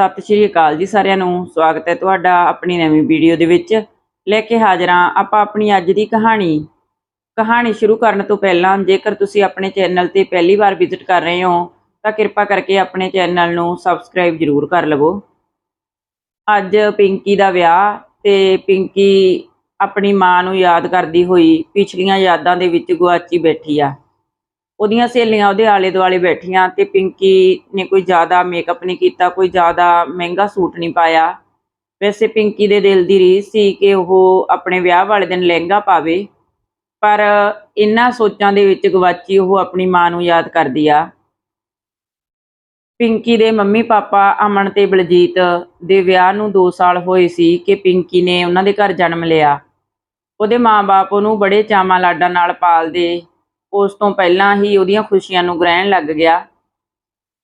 ਸਤਿ ਸ਼੍ਰੀ ਅਕਾਲ ਜੀ ਸਾਰਿਆਂ ਨੂੰ। ਸਵਾਗਤ ਹੈ ਤੁਹਾਡਾ ਆਪਣੀ ਨਵੀਂ ਵੀਡੀਓ ਦੇ ਵਿੱਚ। ਲੈ ਕੇ ਹਾਜ਼ਰ ਹਾਂ ਆਪਾਂ ਆਪਣੀ ਅੱਜ ਦੀ ਕਹਾਣੀ। ਕਹਾਣੀ ਸ਼ੁਰੂ ਕਰਨ ਤੋਂ ਪਹਿਲਾਂ ਜੇਕਰ ਤੁਸੀਂ ਆਪਣੇ ਚੈਨਲ ਤੇ ਪਹਿਲੀ ਵਾਰ ਵਿਜ਼ਿਟ ਕਰ ਰਹੇ ਹੋ, ਤਾਂ ਕਿਰਪਾ ਕਰਕੇ ਆਪਣੇ ਚੈਨਲ ਨੂੰ ਸਬਸਕ੍ਰਾਈਬ ਜ਼ਰੂਰ ਕਰ ਲਵੋ। ਅੱਜ ਪਿੰਕੀ ਦਾ ਵਿਆਹ ਤੇ ਪਿੰਕੀ ਆਪਣੀ ਮਾਂ ਨੂੰ ਯਾਦ ਕਰਦੀ ਹੋਈ ਪਿਛਲੀਆਂ ਯਾਦਾਂ ਦੇ ਵਿੱਚ ਗੁਆਚੀ ਬੈਠੀ ਆ। ਉਹਦੀਆਂ ਸਹੇਲੀਆਂ ਉਹਦੇ ਆਲੇ ਦੁਆਲੇ ਬੈਠੀਆਂ ਤੇ ਪਿੰਕੀ ਨੇ ਕੋਈ ਜ਼ਿਆਦਾ ਮੇਕਅਪ ਨਹੀਂ ਕੀਤਾ, ਕੋਈ ਜ਼ਿਆਦਾ ਮਹਿੰਗਾ ਸੂਟ ਨਹੀਂ ਪਾਇਆ। ਵੈਸੇ ਪਿੰਕੀ ਦੇ ਦਿਲ ਦੀ ਰੀਸ ਸੀ ਕਿ ਉਹ ਆਪਣੇ ਵਿਆਹ ਵਾਲੇ ਦਿਨ ਲਹਿੰਗਾ ਪਾਵੇ, ਪਰ ਇਨ੍ਹਾਂ ਸੋਚਾਂ ਦੇ ਵਿੱਚ ਗਵਾਚੀ ਉਹ ਆਪਣੀ ਮਾਂ ਨੂੰ ਯਾਦ ਕਰਦੀ ਆ। ਪਿੰਕੀ ਦੇ ਮੰਮੀ ਪਾਪਾ ਅਮਨ ਤੇ ਬਲਜੀਤ ਦੇ ਵਿਆਹ ਨੂੰ 2 ਸਾਲ ਹੋਏ ਸੀ ਕਿ ਪਿੰਕੀ ਨੇ ਉਹਨਾਂ ਦੇ ਘਰ ਜਨਮ ਲਿਆ। ਉਹਦੇ ਮਾਪੇ ਉਹਨੂੰ ਬੜੇ ਚਾਵਾਂ ਲਾਡਾਂ ਨਾਲ ਪਾਲਦੇ ਉਸ ਤੋਂ ਪਹਿਲਾਂ ਹੀ ਉਹਦੀਆਂ ਖੁਸ਼ੀਆਂ ਨੂੰ ਗ੍ਰਹਿਣ ਲੱਗ ਗਿਆ।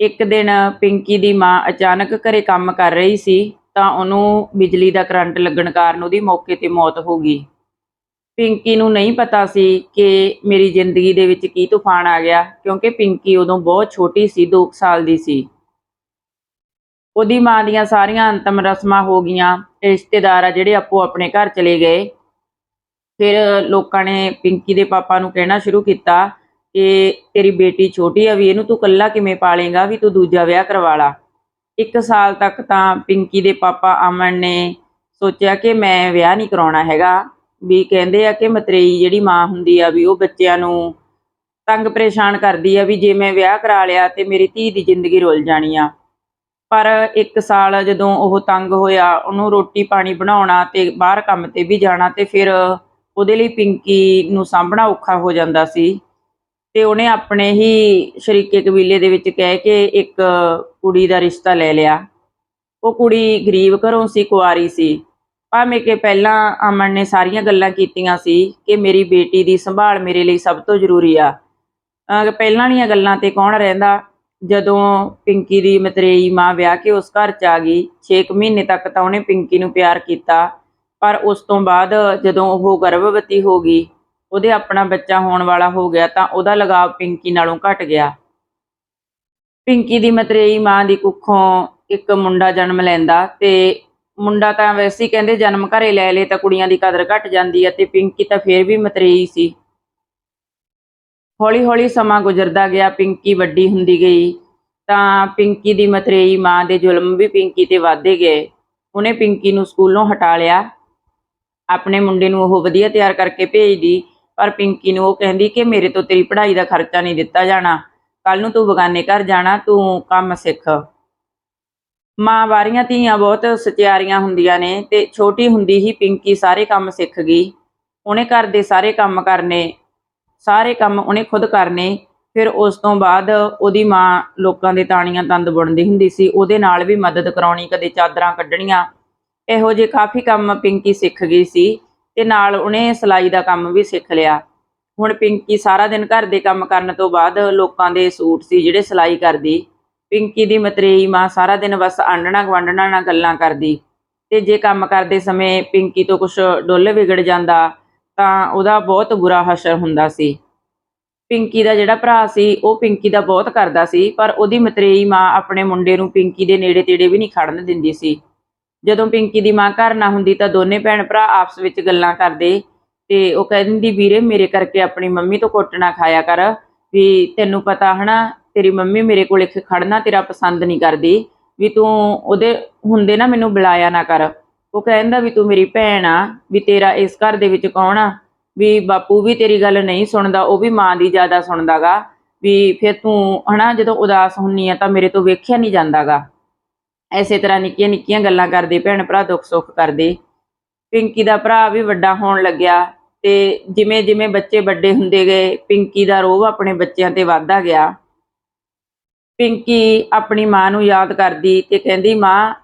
ਇੱਕ ਦਿਨ ਪਿੰਕੀ ਦੀ ਮਾਂ ਅਚਾਨਕ ਘਰੇ ਕੰਮ ਕਰ ਰਹੀ ਸੀ, ਤਾਂ ਉਹਨੂੰ ਬਿਜਲੀ ਦਾ ਕਰੰਟ ਲੱਗਣ ਕਾਰਨ ਉਹਦੀ ਮੌਕੇ ਤੇ ਮੌਤ ਹੋ ਗਈ। ਪਿੰਕੀ ਨੂੰ ਨਹੀਂ ਪਤਾ ਸੀ ਕਿ ਮੇਰੀ ਜ਼ਿੰਦਗੀ ਦੇ ਵਿੱਚ ਕੀ ਤੂਫਾਨ ਆ ਗਿਆ, ਕਿਉਂਕਿ ਪਿੰਕੀ ਉਦੋਂ ਬਹੁਤ ਛੋਟੀ ਸੀ 2 ਸਾਲ ਦੀ ਸੀ। ਉਹਦੀ ਮਾਂ ਦੀਆਂ ਸਾਰੀਆਂ ਅੰਤਮ ਰਸਮਾਂ ਹੋ ਗਈਆਂ। ਰਿਸ਼ਤੇਦਾਰ ਆ ਜਿਹੜੇ ਆਪੋ ਆਪਣੇ ਘਰ ਚਲੇ ਗਏ। ਫਿਰ ਲੋਕਾਂ ਨੇ ਪਿੰਕੀ ਦੇ ਪਾਪਾ ਨੂੰ ਕਹਿਣਾ ਸ਼ੁਰੂ ਕੀਤਾ ਕਿ ਤੇਰੀ ਬੇਟੀ ਛੋਟੀ ਆ ਵੀ ਇਹਨੂੰ ਤੂੰ ਕੱਲਾ ਕਿਵੇਂ ਪਾਲੇਗਾ ਵੀ ਤੂੰ ਦੂਜਾ ਵਿਆਹ ਕਰਵਾ ਲਾ। ਇੱਕ ਸਾਲ ਤੱਕ ਤਾਂ ਪਿੰਕੀ ਦੇ ਪਾਪਾ ਅਮਨ ਨੇ ਸੋਚਿਆ ਕਿ ਮੈਂ ਵਿਆਹ ਨਹੀਂ ਕਰਾਉਣਾ ਹੈਗਾ, ਵੀ ਕਹਿੰਦੇ ਆ ਕਿ ਮਤਰੇਈ ਜਿਹੜੀ ਮਾਂ ਹੁੰਦੀ ਆ ਵੀ ਉਹ ਬੱਚਿਆਂ ਨੂੰ ਤੰਗ ਪਰੇਸ਼ਾਨ ਕਰਦੀ ਆ ਵੀ ਜੇ ਮੈਂ ਵਿਆਹ ਕਰਾ ਲਿਆ ਤੇ ਮੇਰੀ ਧੀ ਦੀ ਜ਼ਿੰਦਗੀ ਰੁਲ ਜਾਣੀ ਆ। ਪਰ ਇੱਕ ਸਾਲ ਜਦੋਂ ਉਹ ਤੰਗ ਹੋਇਆ, ਉਹਨੂੰ ਰੋਟੀ ਪਾਣੀ ਬਣਾਉਣਾ ਤੇ ਬਾਹਰ ਕੰਮ ਤੇ ਵੀ ਜਾਣਾ ਤੇ ਫਿਰ ਉਹਦੇ ਲਈ ਪਿੰਕੀ ਨੂੰ ਸਾਂਭਣਾ ਔਖਾ ਹੋ ਜਾਂਦਾ ਸੀ। ਤੇ ਉਹਨੇ ਆਪਣੇ ਹੀ ਸ਼ਰੀਕੇ ਕਬੀਲੇ ਦੇ ਵਿੱਚ ਕਹਿ ਕੇ ਇੱਕ ਕੁੜੀ ਦਾ ਰਿਸ਼ਤਾ ਲੈ ਲਿਆ। ਉਹ ਕੁੜੀ ਗਰੀਬ ਘਰੋਂ ਸੀ, ਕੁਆਰੀ ਸੀ। ਭਾਵੇਂ ਕਿ ਪਹਿਲਾਂ ਅਮਨ ਨੇ ਸਾਰੀਆਂ ਗੱਲਾਂ ਕੀਤੀਆਂ ਸੀ ਕਿ ਮੇਰੀ ਬੇਟੀ ਦੀ ਸੰਭਾਲ ਮੇਰੇ ਲਈ ਸਭ ਤੋਂ ਜ਼ਰੂਰੀ ਆ। ਪਹਿਲਾਂ ਵਾਲੀਆਂ ਗੱਲਾਂ ਤੇ ਕੌਣ ਰਹਿੰਦਾ? ਜਦੋਂ ਪਿੰਕੀ ਦੀ ਮਤਰੇਈ ਮਾਂ ਵਿਆਹ ਕੇ ਉਸ ਘਰ ਚ ਆ ਗਈ 6 ਮਹੀਨੇ ਤੱਕ ਤਾਂ ਉਹਨੇ ਪਿੰਕੀ ਨੂੰ ਪਿਆਰ ਕੀਤਾ। ਪਰ ਉਸ ਤੋਂ ਬਾਅਦ ਜਦੋਂ ਉਹ ਗਰਭਵਤੀ ਹੋ ਗਈ, ਉਹਦੇ ਆਪਣਾ ਬੱਚਾ ਹੋਣ ਵਾਲਾ ਹੋ ਗਿਆ ਤਾਂ ਉਹਦਾ ਲਗਾਵ ਪਿੰਕੀ ਨਾਲੋਂ ਘਟ ਗਿਆ। ਪਿੰਕੀ ਦੀ ਮਤਰੇਈ ਮਾਂ ਦੀ ਕੁੱਖੋਂ ਇੱਕ ਮੁੰਡਾ ਜਨਮ ਲੈਂਦਾ ਤੇ ਮੁੰਡਾ ਤਾਂ ਵੈਸੇ ਹੀ ਕਹਿੰਦੇ ਜਨਮ ਘਰੇ ਲੈ ਲੇ ਤਾਂ ਕੁੜੀਆਂ ਦੀ ਕਦਰ ਘਟ ਜਾਂਦੀ ਹੈ ਤੇ ਪਿੰਕੀ ਤਾਂ ਫੇਰ ਵੀ ਮਤਰੇਈ ਸੀ। ਹੌਲੀ ਹੌਲੀ ਸਮਾਂ ਗੁਜ਼ਰਦਾ ਗਿਆ, ਪਿੰਕੀ ਵੱਡੀ ਹੁੰਦੀ ਗਈ ਤਾਂ ਪਿੰਕੀ ਦੀ ਮਤਰੇਈ ਮਾਂ ਦੇ ਜ਼ੁਲਮ ਵੀ ਪਿੰਕੀ ਤੇ ਵਧਦੇ ਗਏ। ਉਹਨੇ ਪਿੰਕੀ ਨੂੰ ਸਕੂਲੋਂ ਹਟਾ ਲਿਆ ਆਪਣੇ ਮੁੰਡੇ ਨੂੰ ਉਹ ਵਧੀਆ ਤਿਆਰ ਕਰਕੇ ਭੇਜਦੀ, ਪਰ ਪਿੰਕੀ ਨੂੰ ਉਹ ਕਹਿੰਦੀ ਕਿ ਮੇਰੇ ਤੋਂ ਤੇਰੀ ਪੜ੍ਹਾਈ ਦਾ ਖਰਚਾ ਨਹੀਂ ਦਿੱਤਾ ਜਾਣਾ। ਕੱਲ ਨੂੰ ਤੂੰ ਬਗਾਨੇ ਘਰ ਜਾਣਾ, ਤੂੰ ਕੰਮ ਸਿੱਖ। ਮਾਂ ਵਾਰੀਆਂ ਧੀਆਂ ਬਹੁਤ ਸਚਿਆਰੀਆਂ ਹੁੰਦੀਆਂ ਨੇ ਤੇ ਛੋਟੀ ਹੁੰਦੀ ਹੀ ਪਿੰਕੀ ਸਾਰੇ ਕੰਮ ਸਿੱਖ ਗਈ। ਉਹਨੇ ਘਰ ਦੇ ਸਾਰੇ ਕੰਮ ਕਰਨੇ, ਸਾਰੇ ਕੰਮ ਉਹਨੇ ਖੁਦ ਕਰਨੇ। ਫਿਰ ਉਸ ਤੋਂ ਬਾਅਦ ਉਹਦੀ ਮਾਂ ਲੋਕਾਂ ਦੇ ਤਾਣੀਆਂ ਤੰਦ ਬੁਣਦੀ ਹੁੰਦੀ ਸੀ, ਉਹਦੇ ਨਾਲ ਵੀ ਮਦਦ ਕਰਾਉਣੀ, ਕਦੇ ਚਾਦਰਾਂ ਕੱਢਣੀਆਂ ਇਹੋ ਜਿਹੇ ਕਾਫੀ ਕੰਮ ਪਿੰਕੀ ਸਿੱਖ ਗਈ ਸੀ ਤੇ ਨਾਲ ਉਹਨੇ ਸਿਲਾਈ ਦਾ ਕੰਮ ਵੀ ਸਿੱਖ ਲਿਆ। ਹੁਣ ਪਿੰਕੀ ਸਾਰਾ ਦਿਨ ਘਰ ਦੇ ਕੰਮ ਕਰਨ ਤੋਂ ਬਾਅਦ ਲੋਕਾਂ ਦੇ ਸੂਟ ਸੀ ਜਿਹੜੇ ਸਿਲਾਈ ਕਰਦੀ। ਪਿੰਕੀ ਦੀ ਮਤਰੇਈ ਮਾਂ ਸਾਰਾ ਦਿਨ ਬਸ ਆਂਡਣਾ ਗਵਾਂਡਣਾ ਨਾਲ ਗੱਲਾਂ ਕਰਦੀ ਤੇ ਜੇ ਕੰਮ ਕਰਦੇ ਸਮੇਂ ਪਿੰਕੀ ਤੋਂ ਕੁਝ ਡੁੱਲ ਵਿਗੜ ਜਾਂਦਾ ਤਾਂ ਉਹਦਾ ਬਹੁਤ ਬੁਰਾ ਹਸ਼ਰ ਹੁੰਦਾ ਸੀ। ਪਿੰਕੀ ਦਾ ਜਿਹੜਾ ਭਰਾ ਸੀ ਉਹ ਪਿੰਕੀ ਦਾ ਬਹੁਤ ਕਰਦਾ ਸੀ ਪਰ ਉਹਦੀ ਮਤਰੇਈ ਮਾਂ ਆਪਣੇ ਮੁੰਡੇ ਨੂੰ ਪਿੰਕੀ ਦੇ ਨੇੜੇ ਤੇੜੇ ਵੀ ਨਹੀਂ ਖੜਨ ਦਿੰਦੀ ਸੀ। ਜਦੋਂ ਪਿੰਕੀ ਦੀ ਮਾਂ ਘਰ ਨਾ ਹੁੰਦੀ ਤਾਂ ਦੋਨੇ ਭੈਣ ਭਰਾ ਆਪਸ ਵਿੱਚ ਗੱਲਾਂ ਕਰਦੇ ਤੇ ਉਹ ਕਹਿੰਦੀ ਵੀਰੇ, ਮੇਰੇ ਕਰਕੇ ਆਪਣੀ ਮੰਮੀ ਤੋਂ ਕੁੱਟ ਨਾ ਖਾਇਆ ਕਰ। ਵੀ ਤੈਨੂੰ ਪਤਾ ਹਨਾ, ਤੇਰੀ ਮੰਮੀ ਮੇਰੇ ਕੋਲ ਇੱਕ ਖੜਨਾ ਤੇਰਾ ਪਸੰਦ ਨਹੀਂ ਕਰਦੀ। ਵੀ ਤੂੰ ਉਹਦੇ ਹੁੰਦੇ ਨਾ ਮੈਨੂੰ ਬੁਲਾਇਆ ਨਾ ਕਰ। ਉਹ ਕਹਿੰਦਾ ਵੀ ਤੂੰ ਮੇਰੀ ਭੈਣ ਆ, ਵੀ ਤੇਰਾ ਇਸ ਘਰ ਦੇ ਵਿੱਚ ਕੌਣ ਆ? ਵੀ ਬਾਪੂ ਵੀ ਤੇਰੀ ਗੱਲ ਨਹੀਂ ਸੁਣਦਾ, ਉਹ ਵੀ ਮਾਂ ਦੀ ਜ਼ਿਆਦਾ ਸੁਣਦਾਗਾ। ਵੀ ਫਿਰ ਤੂੰ ਹਨਾ, ਜਦੋਂ ਉਦਾਸ ਹੁੰਨੀ ਆ ਤਾਂ ਮੇਰੇ ਤੋਂ ਵੇਖਿਆ ਨਹੀਂ ਜਾਂਦਾਗਾ। ਐਸੇ ਤਰ੍ਹਾਂ ਨਿੱਕੀਆਂ ਨਿੱਕੀਆਂ ਗੱਲਾਂ ਕਰਦੇ, ਭੈਣ ਭਰਾ ਦੁੱਖ ਸੁੱਖ ਕਰਦੇ। ਪਿੰਕੀ ਦਾ ਭਰਾ ਵੀ ਵੱਡਾ ਹੋਣ ਲੱਗਿਆ ਤੇ ਜਿਵੇਂ ਜਿਵੇਂ ਬੱਚੇ ਵੱਡੇ ਹੁੰਦੇ ਗਏ, ਪਿੰਕੀ ਦਾ ਰੋਹ ਆਪਣੇ ਬੱਚਿਆਂ ਤੇ ਵੱਧਦਾ ਗਿਆ। ਪਿੰਕੀ ਆਪਣੀ ਮਾਂ ਨੂੰ ਯਾਦ ਕਰਦੀ ਤੇ ਕਹਿੰਦੀ, ਮਾਂ,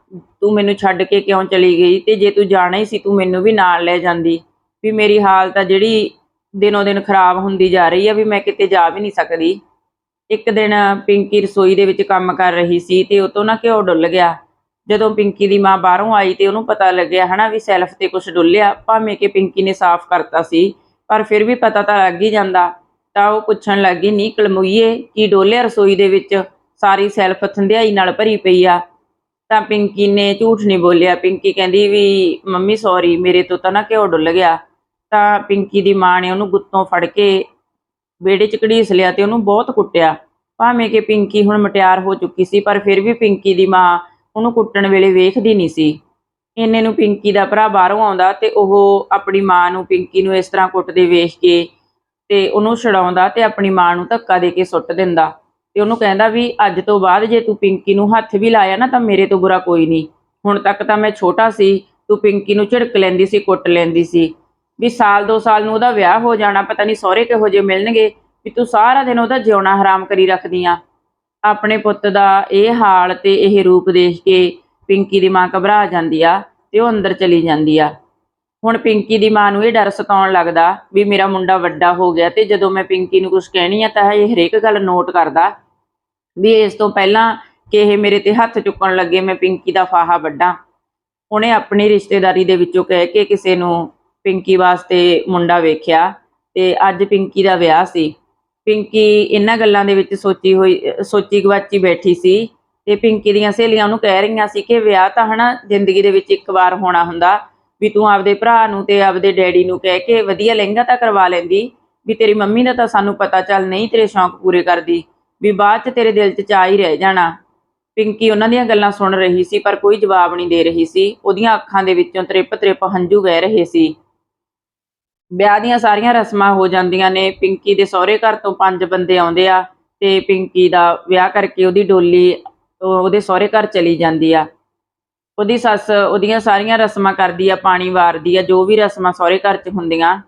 ਤੂੰ ਮੈਨੂੰ ਛੱਡ ਕੇ ਕਿਉਂ ਚਲੀ ਗਈ? ਤੇ ਜੇ ਤੂੰ ਜਾਣਾ ਹੀ ਸੀ, ਤੂੰ ਮੈਨੂੰ ਵੀ ਨਾਲ ਲੈ ਜਾਂਦੀ। ਵੀ ਮੇਰੀ ਹਾਲਤ ਆ ਜਿਹੜੀ ਦਿਨੋਂ ਦਿਨ ਖਰਾਬ ਹੁੰਦੀ ਜਾ ਰਹੀ ਆ, ਵੀ ਮੈਂ ਕਿਤੇ ਜਾ ਵੀ ਨਹੀਂ ਸਕਦੀ। ਇੱਕ ਦਿਨ ਪਿੰਕੀ ਰਸੋਈ ਦੇ ਵਿੱਚ ਕੰਮ ਕਰ ਰਹੀ ਸੀ ਤੇ ਉਹ ਤੋਂ ਨਾ ਘਿਓ ਡੁੱਲ ਗਿਆ। ਜਦੋਂ ਪਿੰਕੀ ਦੀ ਮਾਂ ਬਾਹਰੋਂ ਆਈ ਤੇ ਉਹਨੂੰ ਪਤਾ ਲੱਗਿਆ ਹਨਾ ਵੀ ਸੈਲਫ ਤੇ ਕੁਝ ਡੁੱਲਿਆ, ਭਾਵੇਂ ਕਿ ਪਿੰਕੀ ਨੇ ਸਾਫ਼ ਕਰਤਾ ਸੀ, ਪਰ ਫਿਰ ਵੀ ਪਤਾ ਤਾਂ ਲੱਗ ਹੀ ਜਾਂਦਾ। ਤਾਂ ਉਹ ਪੁੱਛਣ ਲੱਗੀ, ਨੀ ਕਲਮੂਈਏ, ਕੀ ਡੋਲਿਆ ਰਸੋਈ ਦੇ ਵਿੱਚ? ਸਾਰੀ ਸੈਲਫ ਥੰਧਿਆਈ ਨਾਲ ਭਰੀ ਪਈ ਆ। ਤਾਂ ਪਿੰਕੀ ਨੇ ਝੂਠ ਨਹੀਂ ਬੋਲਿਆ। ਪਿੰਕੀ ਕਹਿੰਦੀ ਵੀ, ਮੰਮੀ ਸੌਰੀ ਮੇਰੇ ਤੋਂ ਤਾਂ ਨਾ ਘਿਓ ਡੁੱਲ ਗਿਆ। ਤਾਂ ਪਿੰਕੀ ਦੀ ਮਾਂ ਨੇ ਉਹਨੂੰ ਗੁੱਤੋਂ ਫੜ ਕੇ ਵਿਹੜੇ 'ਚ ਘੜੀਸ ਲਿਆ ਤੇ ਉਹਨੂੰ ਬਹੁਤ ਕੁੱਟਿਆ। ਭਾਵੇਂ ਕਿ ਪਿੰਕੀ ਹੁਣ ਮਟਿਆਰ ਹੋ ਚੁੱਕੀ ਸੀ, ਪਰ ਫਿਰ ਵੀ ਪਿੰਕੀ ਦੀ ਮਾਂ ਉਹਨੂੰ ਕੁੱਟਣ ਵੇਲੇ ਵੇਖਦੀ ਨਹੀਂ ਸੀ। ਇੰਨੇ ਨੂੰ ਪਿੰਕੀ ਦਾ ਭਰਾ ਬਾਹਰੋਂ ਆਉਂਦਾ ਤੇ ਉਹ ਆਪਣੀ ਮਾਂ ਨੂੰ ਪਿੰਕੀ ਨੂੰ ਇਸ ਤਰ੍ਹਾਂ ਕੁੱਟਦੇ ਵੇਖ ਕੇ ਤੇ ਉਹਨੂੰ ਛਡਾਉਂਦਾ ਤੇ ਆਪਣੀ ਮਾਂ ਨੂੰ ਧੱਕਾ ਦੇ ਕੇ ਸੁੱਟ ਦਿੰਦਾ। ਤੇ ਉਹਨੂੰ ਕਹਿੰਦਾ ਵੀ ਅੱਜ ਤੋਂ ਬਾਅਦ ਜੇ ਤੂੰ ਪਿੰਕੀ ਨੂੰ ਹੱਥ ਵੀ ਲਾਇਆ ਨਾ ਤਾਂ ਮੇਰੇ ਤੋਂ ਬੁਰਾ ਕੋਈ ਨਹੀਂ। ਹੁਣ ਤੱਕ ਤਾਂ ਮੈਂ ਛੋਟਾ ਸੀ, ਤੂੰ ਪਿੰਕੀ ਨੂੰ ਝਿੜਕ ਲੈਂਦੀ ਸੀ, ਕੁੱਟ ਲੈਂਦੀ ਸੀ। ਵੀ ਸਾਲ, ਦੋ ਸਾਲ ਨੂੰ ਉਹਦਾ ਵਿਆਹ ਹੋ ਜਾਣਾ, ਪਤਾ ਨਹੀਂ ਸਹੁਰੇ ਕਿਹੋ ਜਿਹੇ ਮਿਲਣਗੇ, ਵੀ ਤੂੰ ਸਾਰਾ ਦਿਨ ਉਹਦਾ ਜਿਉਣਾ ਹਰਾਮ ਕਰੀ ਰੱਖਦੀ ਆ। ਆਪਣੇ ਪੁੱਤ ਦਾ ਇਹ ਹਾਲ ਤੇ ਇਹ ਰੂਪ ਦੇਖ ਕੇ ਪਿੰਕੀ ਦੀ ਮਾਂ ਘਬਰਾ ਜਾਂਦੀ ਆ ਤੇ ਉਹ ਅੰਦਰ ਚਲੀ ਜਾਂਦੀ ਆ। ਹੁਣ ਪਿੰਕੀ ਦੀ ਮਾਂ ਨੂੰ ਇਹ ਡਰ ਸਤਾਉਣ ਲੱਗਦਾ ਵੀ ਮੇਰਾ ਮੁੰਡਾ ਵੱਡਾ ਹੋ ਗਿਆ ਤੇ ਜਦੋਂ ਮੈਂ ਪਿੰਕੀ ਨੂੰ ਕੁਝ ਕਹਿਣੀ ਆ ਤਾਂ ਇਹ ਹਰੇਕ ਗੱਲ ਨੋਟ ਕਰਦਾ ਵੀ ਇਸ ਤੋਂ ਪਹਿਲਾਂ ਕਿ ਇਹ ਮੇਰੇ ਤੇ ਹੱਥ ਚੁੱਕਣ ਲੱਗੇ, ਮੈਂ ਪਿੰਕੀ ਦਾ ਫਾਹਾ ਵੱਡਾ ਉਹਨੇ ਆਪਣੀ ਰਿਸ਼ਤੇਦਾਰੀ ਦੇ ਵਿੱਚੋਂ ਕਹਿ ਕੇ ਕਿਸੇ ਨੂੰ ਪਿੰਕੀ ਵਾਸਤੇ ਮੁੰਡਾ ਵੇਖਿਆ ਤੇ ਅੱਜ ਪਿੰਕੀ ਦਾ ਵਿਆਹ ਸੀ। ਪਿੰਕੀ ਇਹਨਾਂ ਗੱਲਾਂ ਦੇ ਵਿੱਚ ਸੋਚੀ ਹੋਈ, ਸੋਚੀ ਗਵਾਚੀ ਬੈਠੀ ਸੀ ਤੇ ਪਿੰਕੀ ਦੀਆਂ ਸਹੇਲੀਆਂ ਉਹਨੂੰ ਕਹਿ ਰਹੀਆਂ ਸੀ ਕਿ ਵਿਆਹ ਤਾਂ ਹਨਾ ਜ਼ਿੰਦਗੀ ਦੇ ਵਿੱਚ ਇੱਕ ਵਾਰ ਹੋਣਾ ਹੁੰਦਾ ਵੀ ਤੂੰ ਆਪਦੇ ਭਰਾ ਨੂੰ ਤੇ ਆਪਦੇ ਡੈਡੀ ਨੂੰ ਕਹਿ ਕੇ ਵਧੀਆ ਲਹਿੰਗਾ ਤਾਂ ਕਰਵਾ ਲੈਂਦੀ, ਵੀ ਤੇਰੀ ਮੰਮੀ ਦਾ ਤਾਂ ਸਾਨੂੰ ਪਤਾ ਚੱਲ ਨਹੀਂ ਤੇਰੇ ਸ਼ੌਂਕ ਪੂਰੇ ਕਰਦੀ, ਵੀ ਬਾਅਦ ਚ ਤੇਰੇ ਦਿਲ 'ਚ ਚਾਹ ਹੀ ਰਹਿ ਜਾਣਾ। ਪਿੰਕੀ ਉਹਨਾਂ ਦੀਆਂ ਗੱਲਾਂ ਸੁਣ ਰਹੀ ਸੀ ਪਰ ਕੋਈ ਜਵਾਬ ਨਹੀਂ ਦੇ ਰਹੀ ਸੀ, ਉਹਦੀਆਂ ਅੱਖਾਂ ਦੇ ਵਿੱਚੋਂ ਤ੍ਰਿਪ ਤ੍ਰਿਪ ਹੰਝੂ ਵਹਿ ਰਹੇ ਸੀ। ਵਿਆਹ ਦੀਆਂ ਸਾਰੀਆਂ ਰਸਮਾਂ ਹੋ ਜਾਂਦੀਆਂ ਨੇ। ਪਿੰਕੀ ਦੇ ਸਹੁਰੇ ਘਰ ਤੋਂ ਪੰਜ ਬੰਦੇ ਆਉਂਦੇ ਆ ਤੇ ਪਿੰਕੀ ਦਾ ਵਿਆਹ ਕਰਕੇ ਉਹਦੀ ਡੋਲੀ ਉਹਦੇ ਸਹੁਰੇ ਘਰ ਚਲੀ ਜਾਂਦੀ ਆ। ਉਹਦੀ ਸੱਸ ਉਹਦੀਆਂ ਸਾਰੀਆਂ ਰਸਮਾਂ ਕਰਦੀ ਆ, ਪਾਣੀ ਵਾਰਦੀ ਆ, ਜੋ ਵੀ ਰਸਮਾਂ ਸਹੁਰੇ ਘਰ 'ਚ ਹੁੰਦੀਆਂ।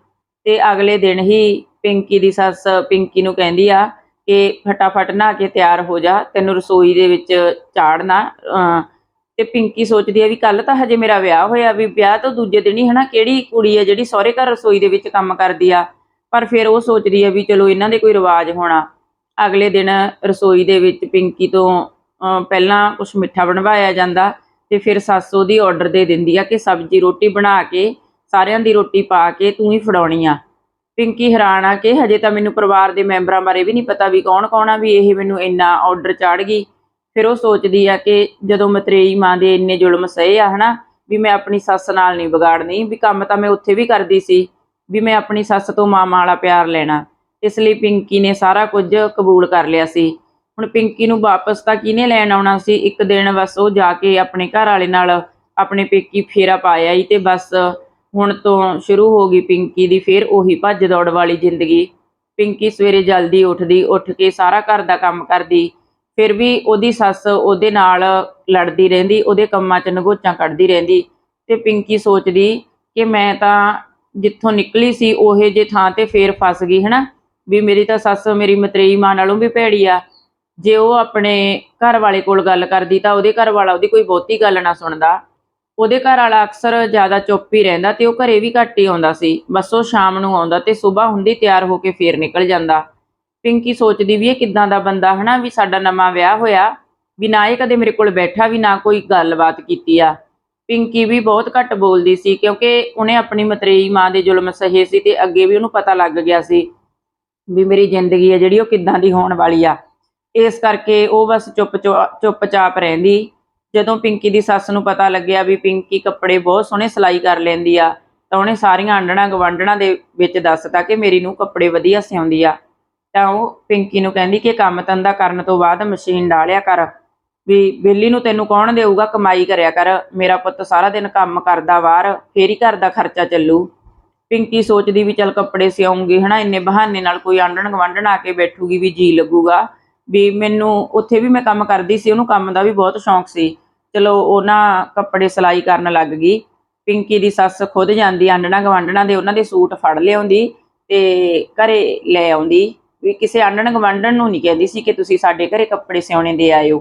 ਤੇ ਅਗਲੇ ਦਿਨ ਹੀ ਪਿੰਕੀ ਦੀ ਸੱਸ ਪਿੰਕੀ ਨੂੰ ਕਹਿੰਦੀ ਆ ਕਿ ਫਟਾਫਟ ਨਹਾ ਕੇ ਤਿਆਰ ਹੋ ਜਾ, ਤੈਨੂੰ ਰਸੋਈ ਦੇ ਵਿੱਚ ਚਾੜਨਾ, ਅਹ ਤੇ ਪਿੰਕੀ ਸੋਚਦੀ ਆ ਵੀ ਕੱਲ ਤਾਂ ਹਜੇ ਮੇਰਾ ਵਿਆਹ ਹੋਇਆ ਵੀ ਵਿਆਹ ਤੋਂ ਦੂਜੇ ਦਿਨ ਹੀ ਹਨਾ ਕਿਹੜੀ ਕੁੜੀ ਆ ਜਿਹੜੀ ਸਹੁਰੇ ਘਰ ਰਸੋਈ ਦੇ ਵਿੱਚ ਕੰਮ ਕਰਦੀ ਆ। ਪਰ ਫਿਰ ਉਹ ਸੋਚਦੀ ਆ ਵੀ ਚਲੋ ਇਹਨਾਂ ਦੇ ਕੋਈ ਰਿਵਾਜ ਹੋਣਾ। ਅਗਲੇ ਦਿਨ ਰਸੋਈ ਦੇ ਵਿੱਚ ਪਿੰਕੀ ਤੋਂ ਪਹਿਲਾਂ ਕੁਝ ਮਿੱਠਾ ਬਣਵਾਇਆ ਜਾਂਦਾ ਤੇ ਫਿਰ ਸੱਸ ਉਹਦੀ ਆਰਡਰ ਦੇ ਦਿੰਦੀ ਆ ਕਿ ਸਬਜ਼ੀ ਰੋਟੀ ਬਣਾ ਕੇ, ਸਾਰਿਆਂ ਦੀ ਰੋਟੀ ਪਾ ਕੇ ਤੂੰ ਹੀ ਫੜਾਉਣੀ ਆ। ਪਿੰਕੀ ਹੈਰਾਨ ਆ ਕਿ ਹਜੇ ਤਾਂ ਮੈਨੂੰ ਪਰਿਵਾਰ ਦੇ ਮੈਂਬਰਾਂ ਬਾਰੇ ਵੀ ਨਹੀਂ ਪਤਾ ਵੀ ਕੌਣ ਕੌਣ ਆ, ਵੀ ਇਹ ਮੈਨੂੰ ਇੰਨਾ ਆਰਡਰ ਚਾੜ ਗਈ। ਫਿਰ ਉਹ ਸੋਚਦੀ ਆ ਕਿ ਜਦੋਂ ਮਤਰੇਈ ਮਾਂ ਦੇ ਇੰਨੇ ਜ਼ੁਲਮ ਸਹੇ ਆ, ਹਨਾ, ਵੀ ਮੈਂ ਆਪਣੀ ਸੱਸ ਨਾਲ ਨਹੀਂ ਵਿਗਾੜਨੀ, ਵੀ ਕੰਮ ਤਾਂ ਮੈਂ ਉੱਥੇ ਵੀ ਕਰਦੀ ਸੀ, ਵੀ ਮੈਂ ਆਪਣੀ ਸੱਸ ਤੋਂ ਮਾਮਾ ਵਾਲਾ ਪਿਆਰ ਲੈਣਾ। ਇਸ ਲਈ ਪਿੰਕੀ ਨੇ ਸਾਰਾ ਕੁਝ ਕਬੂਲ ਕਰ ਲਿਆ ਸੀ। ਹੁਣ ਪਿੰਕੀ ਨੂੰ ਵਾਪਸ ਤਾਂ ਕਿਹਨੇ ਲੈਣ ਆਉਣਾ ਸੀ? ਇੱਕ ਦਿਨ ਬਸ ਉਹ ਜਾ ਕੇ ਆਪਣੇ ਘਰ ਵਾਲੇ ਨਾਲ ਆਪਣੇ ਪੇਕੀ ਫੇਰਾ ਪਾਇਆ ਹੀ ਤੇ ਬਸ ਹੁਣ ਤੋਂ ਸ਼ੁਰੂ ਹੋ ਗਈ ਪਿੰਕੀ ਦੀ ਫੇਰ ਉਹੀ ਭੱਜ ਦੌੜ ਵਾਲੀ ਜ਼ਿੰਦਗੀ। ਪਿੰਕੀ ਸਵੇਰੇ ਜਲਦੀ ਉੱਠਦੀ, ਉੱਠ ਕੇ ਸਾਰਾ ਘਰ ਦਾ ਕੰਮ ਕਰਦੀ। ਫਿਰ ਵੀ ਉਹਦੀ ਸੱਸ ਉਹਦੇ ਨਾਲ ਲੜਦੀ ਰਹਿੰਦੀ, ਉਹਦੇ ਕੰਮਾਂ 'ਚ ਨਗੋਚਾਂ ਕੱਢਦੀ ਰਹਿੰਦੀ ਤੇ ਪਿੰਕੀ ਸੋਚਦੀ ਕਿ ਮੈਂ ਤਾਂ ਜਿੱਥੋਂ ਨਿਕਲੀ ਸੀ, ਉਹੇ ਜੇ ਥਾਂ ਤੇ ਫੇਰ ਫਸ ਗਈ, ਹਨਾ? ਵੀ ਮੇਰੀ ਤਾਂ ਸੱਸ ਮੇਰੀ ਮਤਰੇਈ ਮਾਂ ਨਾਲੋਂ ਵੀ ਭੈੜੀ ਆ। ਜੇ ਉਹ ਆਪਣੇ ਘਰ ਵਾਲੇ ਕੋਲ ਗੱਲ ਕਰਦੀ ਤਾਂ ਉਹਦੇ ਘਰ ਵਾਲਾ ਉਹਦੀ ਕੋਈ ਬਹੁਤੀ ਗੱਲ ਨਾ ਸੁਣਦਾ। ਉਹਦੇ ਘਰ ਵਾਲਾ ਅਕਸਰ ਜ਼ਿਆਦਾ ਚੁੱਪ ਹੀ ਰਹਿੰਦਾ ਤੇ ਉਹ ਘਰੇ ਵੀ ਘੱਟ ਹੀ ਆਉਂਦਾ ਸੀ। ਬਸ ਉਹ ਸ਼ਾਮ ਨੂੰ ਆਉਂਦਾ ਤੇ ਸਵੇਰ ਹੁੰਦੀ ਤਿਆਰ ਹੋ ਕੇ ਫੇਰ ਨਿਕਲ ਜਾਂਦਾ। ਪਿੰਕੀ ਸੋਚਦੀ ਵੀ ਇਹ ਕਿੱਦਾਂ ਦਾ ਬੰਦਾ ਹਨਾ, ਵੀ ਸਾਡਾ ਨਵਾਂ ਵਿਆਹ ਹੋਇਆ, ਵੀ ਨਾ ਇਹ ਕਦੇ ਮੇਰੇ ਕੋਲ ਬੈਠਾ, ਵੀ ਨਾ ਕੋਈ ਗੱਲਬਾਤ ਕੀਤੀ ਆ। ਪਿੰਕੀ ਵੀ ਬਹੁਤ ਘੱਟ ਬੋਲਦੀ ਸੀ, ਕਿਉਂਕਿ ਉਹਨੇ ਆਪਣੀ ਮਤਰੇਈ ਮਾਂ ਦੇ ਜ਼ੁਲਮ ਸਹੇ ਸੀ ਤੇ ਅੱਗੇ ਵੀ ਉਹਨੂੰ ਪਤਾ ਲੱਗ ਗਿਆ ਸੀ ਵੀ ਮੇਰੀ ਜ਼ਿੰਦਗੀ ਆ ਜਿਹੜੀ ਉਹ ਕਿੱਦਾਂ ਦੀ ਹੋਣ ਵਾਲੀ ਆ। ਇਸ ਕਰਕੇ ਉਹ ਬਸ ਚੁੱਪ ਚੁੱਪਚਾਪ ਰਹਿੰਦੀ। ਜਦੋਂ ਪਿੰਕੀ ਦੀ ਸੱਸ ਨੂੰ ਪਤਾ ਲੱਗਿਆ ਵੀ ਪਿੰਕੀ ਕੱਪੜੇ ਬਹੁਤ ਸੋਹਣੇ ਸਿਲਾਈ ਕਰ ਲੈਂਦੀ ਆ, ਤਾਂ ਉਹਨੇ ਸਾਰੀਆਂ ਆਂਡਣਾ ਗਵਾਂਡਣਾ ਦੇ ਵਿੱਚ ਦੱਸਤਾ ਕਿ ਮੇਰੀ ਨੂੰ ਕੱਪੜੇ ਵਧੀਆ ਸਿਉਂਦੀ ਆ। ਤਾਂ ਉਹ ਪਿੰਕੀ ਨੂੰ ਕਹਿੰਦੀ ਕਿ ਕੰਮ ਤੰਦਾ ਕਰਨ ਤੋਂ ਬਾਅਦ ਮਸ਼ੀਨ ਡਾਲਿਆ ਕਰ। ਵੀ ਬੇਲੀ ਨੂੰ ਤੈਨੂੰ ਕੌਣ ਦੇਊਗਾ? ਕਮਾਈ ਕਰਿਆ ਕਰ। ਮੇਰਾ ਪੁੱਤ ਸਾਰਾ ਦਿਨ ਕੰਮ ਕਰਦਾ ਬਾਹਰ ਫੇਰ ਹੀ ਘਰ ਦਾ ਖਰਚਾ ਚੱਲੂ। ਪਿੰਕੀ ਸੋਚਦੀ ਵੀ ਚੱਲ ਕੱਪੜੇ ਸਿਆਉਂਗੀ ਹਨਾ? ਇੰਨੇ ਬਹਾਨੇ ਨਾਲ ਕੋਈ ਆਂਡਣ ਗਵਾਂਡਣ ਆ ਕੇ ਬੈਠੂਗੀ ਵੀ ਜੀ ਲੱਗੂਗਾ। ਵੀ ਮੈਨੂੰ ਉੱਥੇ ਵੀ ਮੈਂ ਕੰਮ ਕਰਦੀ ਸੀ, ਉਹਨੂੰ ਕੰਮ ਦਾ ਵੀ ਬਹੁਤ ਸ਼ੌਂਕ ਸੀ। ਚਲੋ ਉਹਨਾਂ ਕੱਪੜੇ ਸਿਲਾਈ ਕਰਨ ਲੱਗ ਗਈ। ਪਿੰਕੀ ਦੀ ਸੱਸ ਖੁਦ ਜਾਂਦੀ ਆਂਡਣਾ ਗਵਾਂਡਣਾ ਦੇ ਉਹਨਾਂ ਦੇ ਸੂਟ ਫੜ ਲਿਆਉਂਦੀ ਤੇ ਘਰੇ ਲੈ ਆਉਂਦੀ। ਵੀ ਕਿਸੇ ਆਂਡਣ ਗਵਾਂਡਣ ਨੂੰ ਨਹੀਂ ਕਹਿੰਦੀ ਸੀ ਕਿ ਤੁਸੀਂ ਸਾਡੇ ਘਰੇ ਕੱਪੜੇ ਸਿਉਣੇ ਦੇ ਆਇਓ।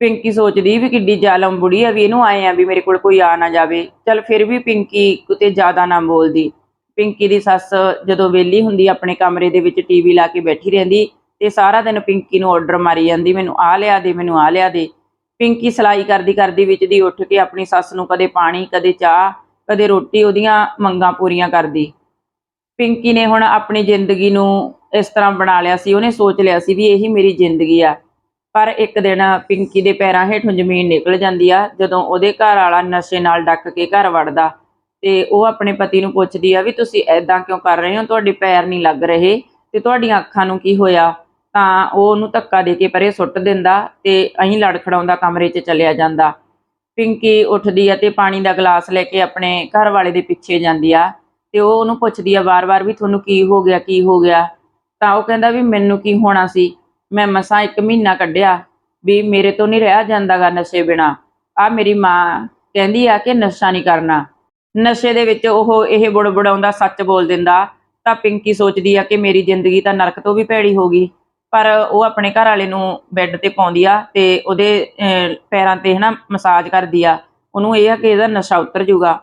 ਪਿੰਕੀ ਸੋਚਦੀ ਵੀ ਕਿੱਡੀ ਜ਼ਾਲਮ ਬੁੜੀ ਆ ਵੀ ਇਹਨੂੰ ਆਏ ਆ ਵੀ ਮੇਰੇ ਕੋਲ ਕੋਈ ਆ ਨਾ ਜਾਵੇ। ਚਲ ਫਿਰ ਵੀ ਪਿੰਕੀ ਕਿਤੇ ਜ਼ਿਆਦਾ ਨਾ ਬੋਲਦੀ। ਪਿੰਕੀ ਦੀ ਸੱਸ ਜਦੋਂ ਵਿਹਲੀ ਹੁੰਦੀ, ਆਪਣੇ ਕਮਰੇ ਦੇ ਵਿੱਚ ਟੀਵੀ ਲਾ ਕੇ ਬੈਠੀ ਰਹਿੰਦੀ ਤੇ ਸਾਰਾ ਦਿਨ ਪਿੰਕੀ ਨੂੰ ਆਰਡਰ ਮਾਰੀ ਜਾਂਦੀ, ਮੈਨੂੰ ਆ ਲਿਆ ਦੇ, ਮੈਨੂੰ ਆ ਲਿਆ ਦੇ। ਪਿੰਕੀ ਸਿਲਾਈ ਕਰਦੀ ਕਰਦੀ ਵਿੱਚ ਦੀ ਉੱਠ ਕੇ ਆਪਣੀ ਸੱਸ ਨੂੰ ਕਦੇ ਪਾਣੀ, ਕਦੇ ਚਾਹ, ਕਦੇ ਰੋਟੀ ਉਹਦੀਆਂ ਮੰਗਾਂ ਪੂਰੀਆਂ ਕਰਦੀ। ਪਿੰਕੀ ਨੇ ਹੁਣ ਆਪਣੀ ਜ਼ਿੰਦਗੀ ਨੂੰ ਇਸ ਤਰ੍ਹਾਂ ਬਣਾ ਲਿਆ ਸੀ, ਉਹਨੇ ਸੋਚ ਲਿਆ ਸੀ ਵੀ ਇਹੀ ਮੇਰੀ ਜ਼ਿੰਦਗੀ ਆ। ਪਰ ਇੱਕ ਦਿਨ ਪਿੰਕੀ ਦੇ ਪੈਰਾਂ ਹੇਠੋਂ ਜ਼ਮੀਨ ਨਿਕਲ ਜਾਂਦੀ ਆ, ਜਦੋਂ ਉਹਦੇ ਘਰ ਵਾਲਾ ਨਸ਼ੇ ਨਾਲ ਡੱਕ ਕੇ ਘਰ ਵੜਦਾ ਤੇ ਉਹ ਆਪਣੇ ਪਤੀ ਨੂੰ ਪੁੱਛਦੀ ਆ ਵੀ ਤੁਸੀਂ ਐਦਾਂ ਕਿਉਂ ਕਰ ਰਹੇ ਹੋ? ਤੁਹਾਡੇ ਪੈਰ ਨਹੀਂ ਲੱਗ ਰਹੇ ਤੇ ਤੁਹਾਡੀਆਂ ਅੱਖਾਂ ਨੂੰ ਕੀ ਹੋਇਆ? ਤਾਂ ਉਹ ਉਹਨੂੰ ਧੱਕਾ ਦੇ ਕੇ ਪਰੇ ਸੁੱਟ ਦਿੰਦਾ ਤੇ ਅਹੀਂ ਲੜਖੜਾਉਂਦਾ ਕਮਰੇ 'ਚ ਚਲਿਆ ਜਾਂਦਾ। ਪਿੰਕੀ ਉੱਠਦੀ ਆ ਤੇ ਪਾਣੀ ਦਾ ਗਲਾਸ ਲੈ ਕੇ ਆਪਣੇ ਘਰ ਵਾਲੇ ਦੇ ਪਿੱਛੇ ਜਾਂਦੀ ਆ। ਤੇ ਉਹ ਉਹਨੂੰ ਪੁੱਛਦੀ ਆ ਵਾਰ-ਵਾਰ ਵੀ ਤੁਹਾਨੂੰ ਕੀ ਹੋ ਗਿਆ ਕੀ ਹੋ ਗਿਆ? ਤਾਂ ਉਹ ਕਹਿੰਦਾ ਵੀ ਮੈਨੂੰ ਕੀ ਹੋਣਾ ਸੀ? ਮੈਂ ਮਸਾਂ ਇੱਕ ਮਹੀਨਾ ਕੱਢਿਆ ਵੀ ਮੇਰੇ ਤੋਂ ਨਹੀਂ ਰਿਹਾ ਜਾਂਦਾਗਾ ਨਸ਼ੇ ਬਿਨਾ। ਆ ਮੇਰੀ ਮਾਂ ਕਹਿੰਦੀ ਆ ਕਿ ਨਸ਼ਾ ਨਹੀਂ ਕਰਨਾ। ਨਸ਼ੇ ਦੇ ਵਿੱਚ ਉਹ ਇਹ ਬੁੜਬੁੜਾਉਂਦਾ ਸੱਚ ਬੋਲ ਦਿੰਦਾ। ਤਾਂ ਪਿੰਕੀ ਸੋਚਦੀ ਆ ਕਿ ਮੇਰੀ ਜ਼ਿੰਦਗੀ ਤਾਂ ਨਰਕ ਤੋਂ ਵੀ ਭੈੜੀ ਹੋ ਗਈ। ਪਰ ਉਹ ਆਪਣੇ ਘਰ ਵਾਲੇ ਨੂੰ ਬੈੱਡ ਤੇ ਪਾਉਂਦੀ ਆ ਤੇ ਉਹਦੇ ਅਹ, ਪੈਰਾਂ ਤੇ ਹਨਾ ਮਸਾਜ ਕਰਦੀ ਆ। ਉਹਨੂੰ ਇਹ ਆ ਕਿ ਇਹਦਾ ਨਸ਼ਾ ਉਤਰ ਜਾਊਗਾ।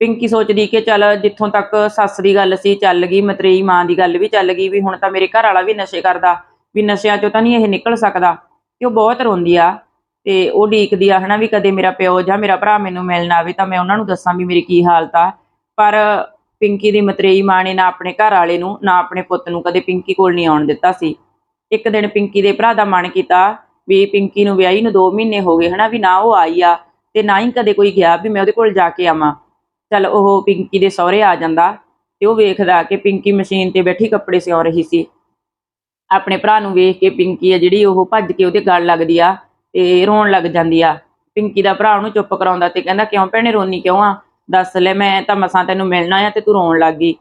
ਪਿੰਕੀ ਸੋਚਦੀ ਕਿ ਚੱਲ ਜਿੱਥੋਂ ਤੱਕ ਸੱਸ ਦੀ ਗੱਲ ਸੀ, ਚੱਲ ਗਈ ਮਤਰੇਈ ਮਾਂ ਦੀ ਗੱਲ ਵੀ ਚੱਲ ਗਈ ਵੀ ਹੁਣ ਤਾਂ ਮੇਰੇ ਘਰ ਵਾਲਾ ਵੀ ਨਸ਼ੇ ਕਰਦਾ, ਵੀ ਨਸ਼ਿਆਂ ਚੋਂ ਤਾਂ ਨਹੀਂ ਇਹ ਨਿਕਲ ਸਕਦਾ। ਤੇ ਉਹ ਬਹੁਤ ਰੋਂਦੀ ਆ ਤੇ ਉਹ ਢੀਕਦੀ ਆ, ਹਨਾ ਵੀ ਕਦੇ ਮੇਰਾ ਪਿਓ ਜਾਂ ਮੇਰਾ ਭਰਾ ਮੈਨੂੰ ਮਿਲਣ ਆਵੇ ਤਾਂ ਮੈਂ ਉਹਨਾਂ ਨੂੰ ਦੱਸਾਂ ਵੀ ਮੇਰੀ ਕੀ ਹਾਲਤ ਆ। ਪਰ ਪਿੰਕੀ ਦੀ ਮਤਰੇਈ ਮਾਂ ਨੇ ਨਾ ਆਪਣੇ ਘਰ ਵਾਲੇ ਨੂੰ, ਨਾ ਆਪਣੇ ਪੁੱਤ ਨੂੰ ਕਦੇ ਪਿੰਕੀ ਕੋਲ ਨਹੀਂ ਆਉਣ ਦਿੱਤਾ ਸੀ। ਇੱਕ ਦਿਨ ਪਿੰਕੀ ਦੇ ਭਰਾ ਦਾ ਮਨ ਕੀਤਾ ਵੀ ਪਿੰਕੀ ਨੂੰ ਵਿਆਹੀ ਨੂੰ 2 ਮਹੀਨੇ ਹੋ ਗਏ, ਹਨਾ ਵੀ ਨਾ ਉਹ ਆਈ ਆ ਤੇ ਨਾ ਹੀ ਕਦੇ ਕੋਈ ਗਿਆ ਵੀ ਮੈਂ ਉਹਦੇ ਕੋਲ ਜਾ ਕੇ ਆਵਾਂ। ਚਲ ਉਹ ਪਿੰਕੀ ਦੇ ਸਹੁਰੇ ਆ ਜਾਂਦਾ ਤੇ ਉਹ ਵੇਖਦਾ ਕਿ ਪਿੰਕੀ ਮਸ਼ੀਨ ਤੇ ਬੈਠੀ ਕੱਪੜੇ ਸਿਉਂ ਰਹੀ ਸੀ। ਆਪਣੇ ਭਰਾ ਨੂੰ ਵੇਖ ਕੇ ਪਿੰਕੀ ਆ ਜਿਹੜੀ ਉਹ ਭੱਜ ਕੇ ਉਹਦੇ ਗਲ ਲੱਗਦੀ ਆ ਤੇ ਰੋਣ ਲੱਗ ਜਾਂਦੀ ਆ। ਪਿੰਕੀ ਦਾ ਭਰਾ ਉਹਨੂੰ ਚੁੱਪ ਕਰਾਉਂਦਾ ਤੇ ਕਹਿੰਦਾ, ਕਿਉਂ ਭੈਣੇ ਰੋਣੀ ਕਿਉਂ ਆ? ਦੱਸ ਲੈ, ਮੈਂ ਤਾਂ ਮਸਾਂ ਤੈਨੂੰ ਮਿਲਣਾ ਆ ਤੇ ਤੂੰ ਰੋਣ ਲੱਗ ਗਈ।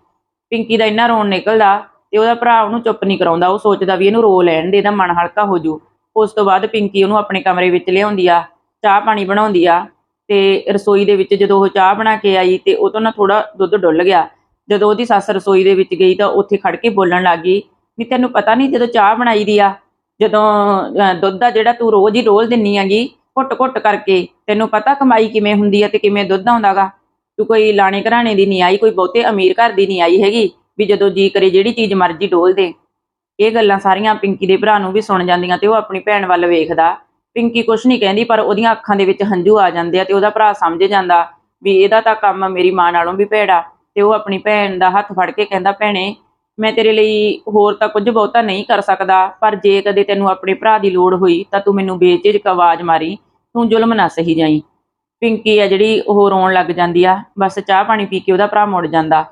ਪਿੰਕੀ ਦਾ ਇੰਨਾ ਰੋਣ ਨਿਕਲਦਾ ਤੇ ਉਹਦਾ ਭਰਾ ਉਹਨੂੰ ਚੁੱਪ ਨਹੀਂ ਕਰਾਉਂਦਾ। ਉਹ ਸੋਚਦਾ ਵੀ ਇਹਨੂੰ ਰੋ ਲੈਣ ਦੇ, ਇਹਦਾ ਮਨ ਹਲਕਾ ਹੋ ਜੂ। ਉਸ ਤੋਂ ਬਾਅਦ ਪਿੰਕੀ ਉਹਨੂੰ ਆਪਣੇ ਕਮਰੇ ਵਿੱਚ ਲਿਆਉਂਦੀ ਆ, ਚਾਹ ਪਾਣੀ ਬਣਾਉਂਦੀ ਆ। ਤੇ ਰਸੋਈ ਦੇ ਵਿੱਚ ਜਦੋਂ ਉਹ ਚਾਹ ਬਣਾ ਕੇ ਆਈ ਤੇ ਉਹ ਤੋਂ ਨਾ ਥੋੜਾ ਦੁੱਧ ਡੁੱਲ ਗਿਆ। ਜਦੋਂ ਉਹਦੀ ਸੱਸ ਰਸੋਈ ਦੇ ਵਿੱਚ ਗਈ ਤਾਂ ਉੱਥੇ ਖੜ ਕੇ ਬੋਲਣ ਲੱਗ ਗਈ ਵੀ ਤੈਨੂੰ ਪਤਾ ਨਹੀਂ ਜਦੋਂ ਚਾਹ ਬਣਾਈ ਦੀ ਆ, ਜਦੋਂ ਦੁੱਧ ਦਾ ਜਿਹੜਾ ਤੂੰ ਰੋਜ਼ ਹੀ ਰੋਲ ਦਿੰਨੀ ਆਗੀ ਘੁੱਟ-ਘੁੱਟ ਕਰਕੇ, ਤੈਨੂੰ ਪਤਾ ਕਮਾਈ ਕਿਵੇਂ ਹੁੰਦੀ ਆ ਤੇ ਕਿਵੇਂ ਦੁੱਧ ਆਉਂਦਾਗਾ ਤੂੰ ਕੋਈ ਲਾਣੇ ਘਰਾਣੇ ਦੀ ਨਹੀਂ ਆਈ, ਕੋਈ ਬਹੁਤੇ ਅਮੀਰ ਘਰ ਦੀ ਨਹੀਂ ਆਈ ਹੈਗੀ ਵੀ ਜਦੋਂ ਜੀ ਕਰੇ ਜਿਹੜੀ ਚੀਜ਼ ਮਰਜ਼ੀ ਡੋਲ ਦੇ। ਇਹ ਗੱਲਾਂ ਸਾਰੀਆਂ ਪਿੰਕੀ ਦੇ ਭਰਾ ਨੂੰ ਵੀ ਸੁਣ ਜਾਂਦੀਆਂ ਤੇ ਉਹ ਆਪਣੀ ਭੈਣ ਵੱਲ ਵੇਖਦਾ। ਪਿੰਕੀ ਕੁਛ ਨਹੀਂ ਕਹਿੰਦੀ, ਪਰ ਉਹਦੀਆਂ ਅੱਖਾਂ ਦੇ ਵਿੱਚ ਹੰਝੂ ਆ ਜਾਂਦੇ ਆ ਤੇ ਉਹਦਾ ਭਰਾ ਸਮਝ ਜਾਂਦਾ ਵੀ ਇਹਦਾ ਤਾਂ ਕੰਮ ਮੇਰੀ ਮਾਂ ਨਾਲੋਂ ਵੀ ਭੈੜਾ ਤੇ ਉਹ ਆਪਣੀ ਭੈਣ ਦਾ ਹੱਥ ਫੜ ਕੇ ਕਹਿੰਦਾ, ਭੈਣੇ, ਮੈਂ ਤੇਰੇ ਲਈ ਹੋਰ ਤਾਂ ਕੁਝ ਬਹੁਤਾ ਨਹੀਂ ਕਰ ਸਕਦਾ, ਪਰ ਜੇ ਕਦੇ ਤੈਨੂੰ ਆਪਣੇ ਭਰਾ ਦੀ ਲੋੜ ਹੋਈ ਤਾਂ ਤੂੰ ਮੈਨੂੰ ਬੇਝਿਜਕ ਆਵਾਜ਼ ਮਾਰੀ, ਤੂੰ ਜ਼ੁਲਮ ਨਾ ਸਹੀ ਜਾਈ। ਪਿੰਕੀ ਆ ਜਿਹੜੀ ਉਹ ਰੋਣ ਲੱਗ ਜਾਂਦੀ ਆ, ਬਸ ਚਾਹ ਪਾਣੀ ਪੀ ਕੇ ਉਹਦਾ ਭਰਾ ਮੁੜ ਜਾਂਦਾ।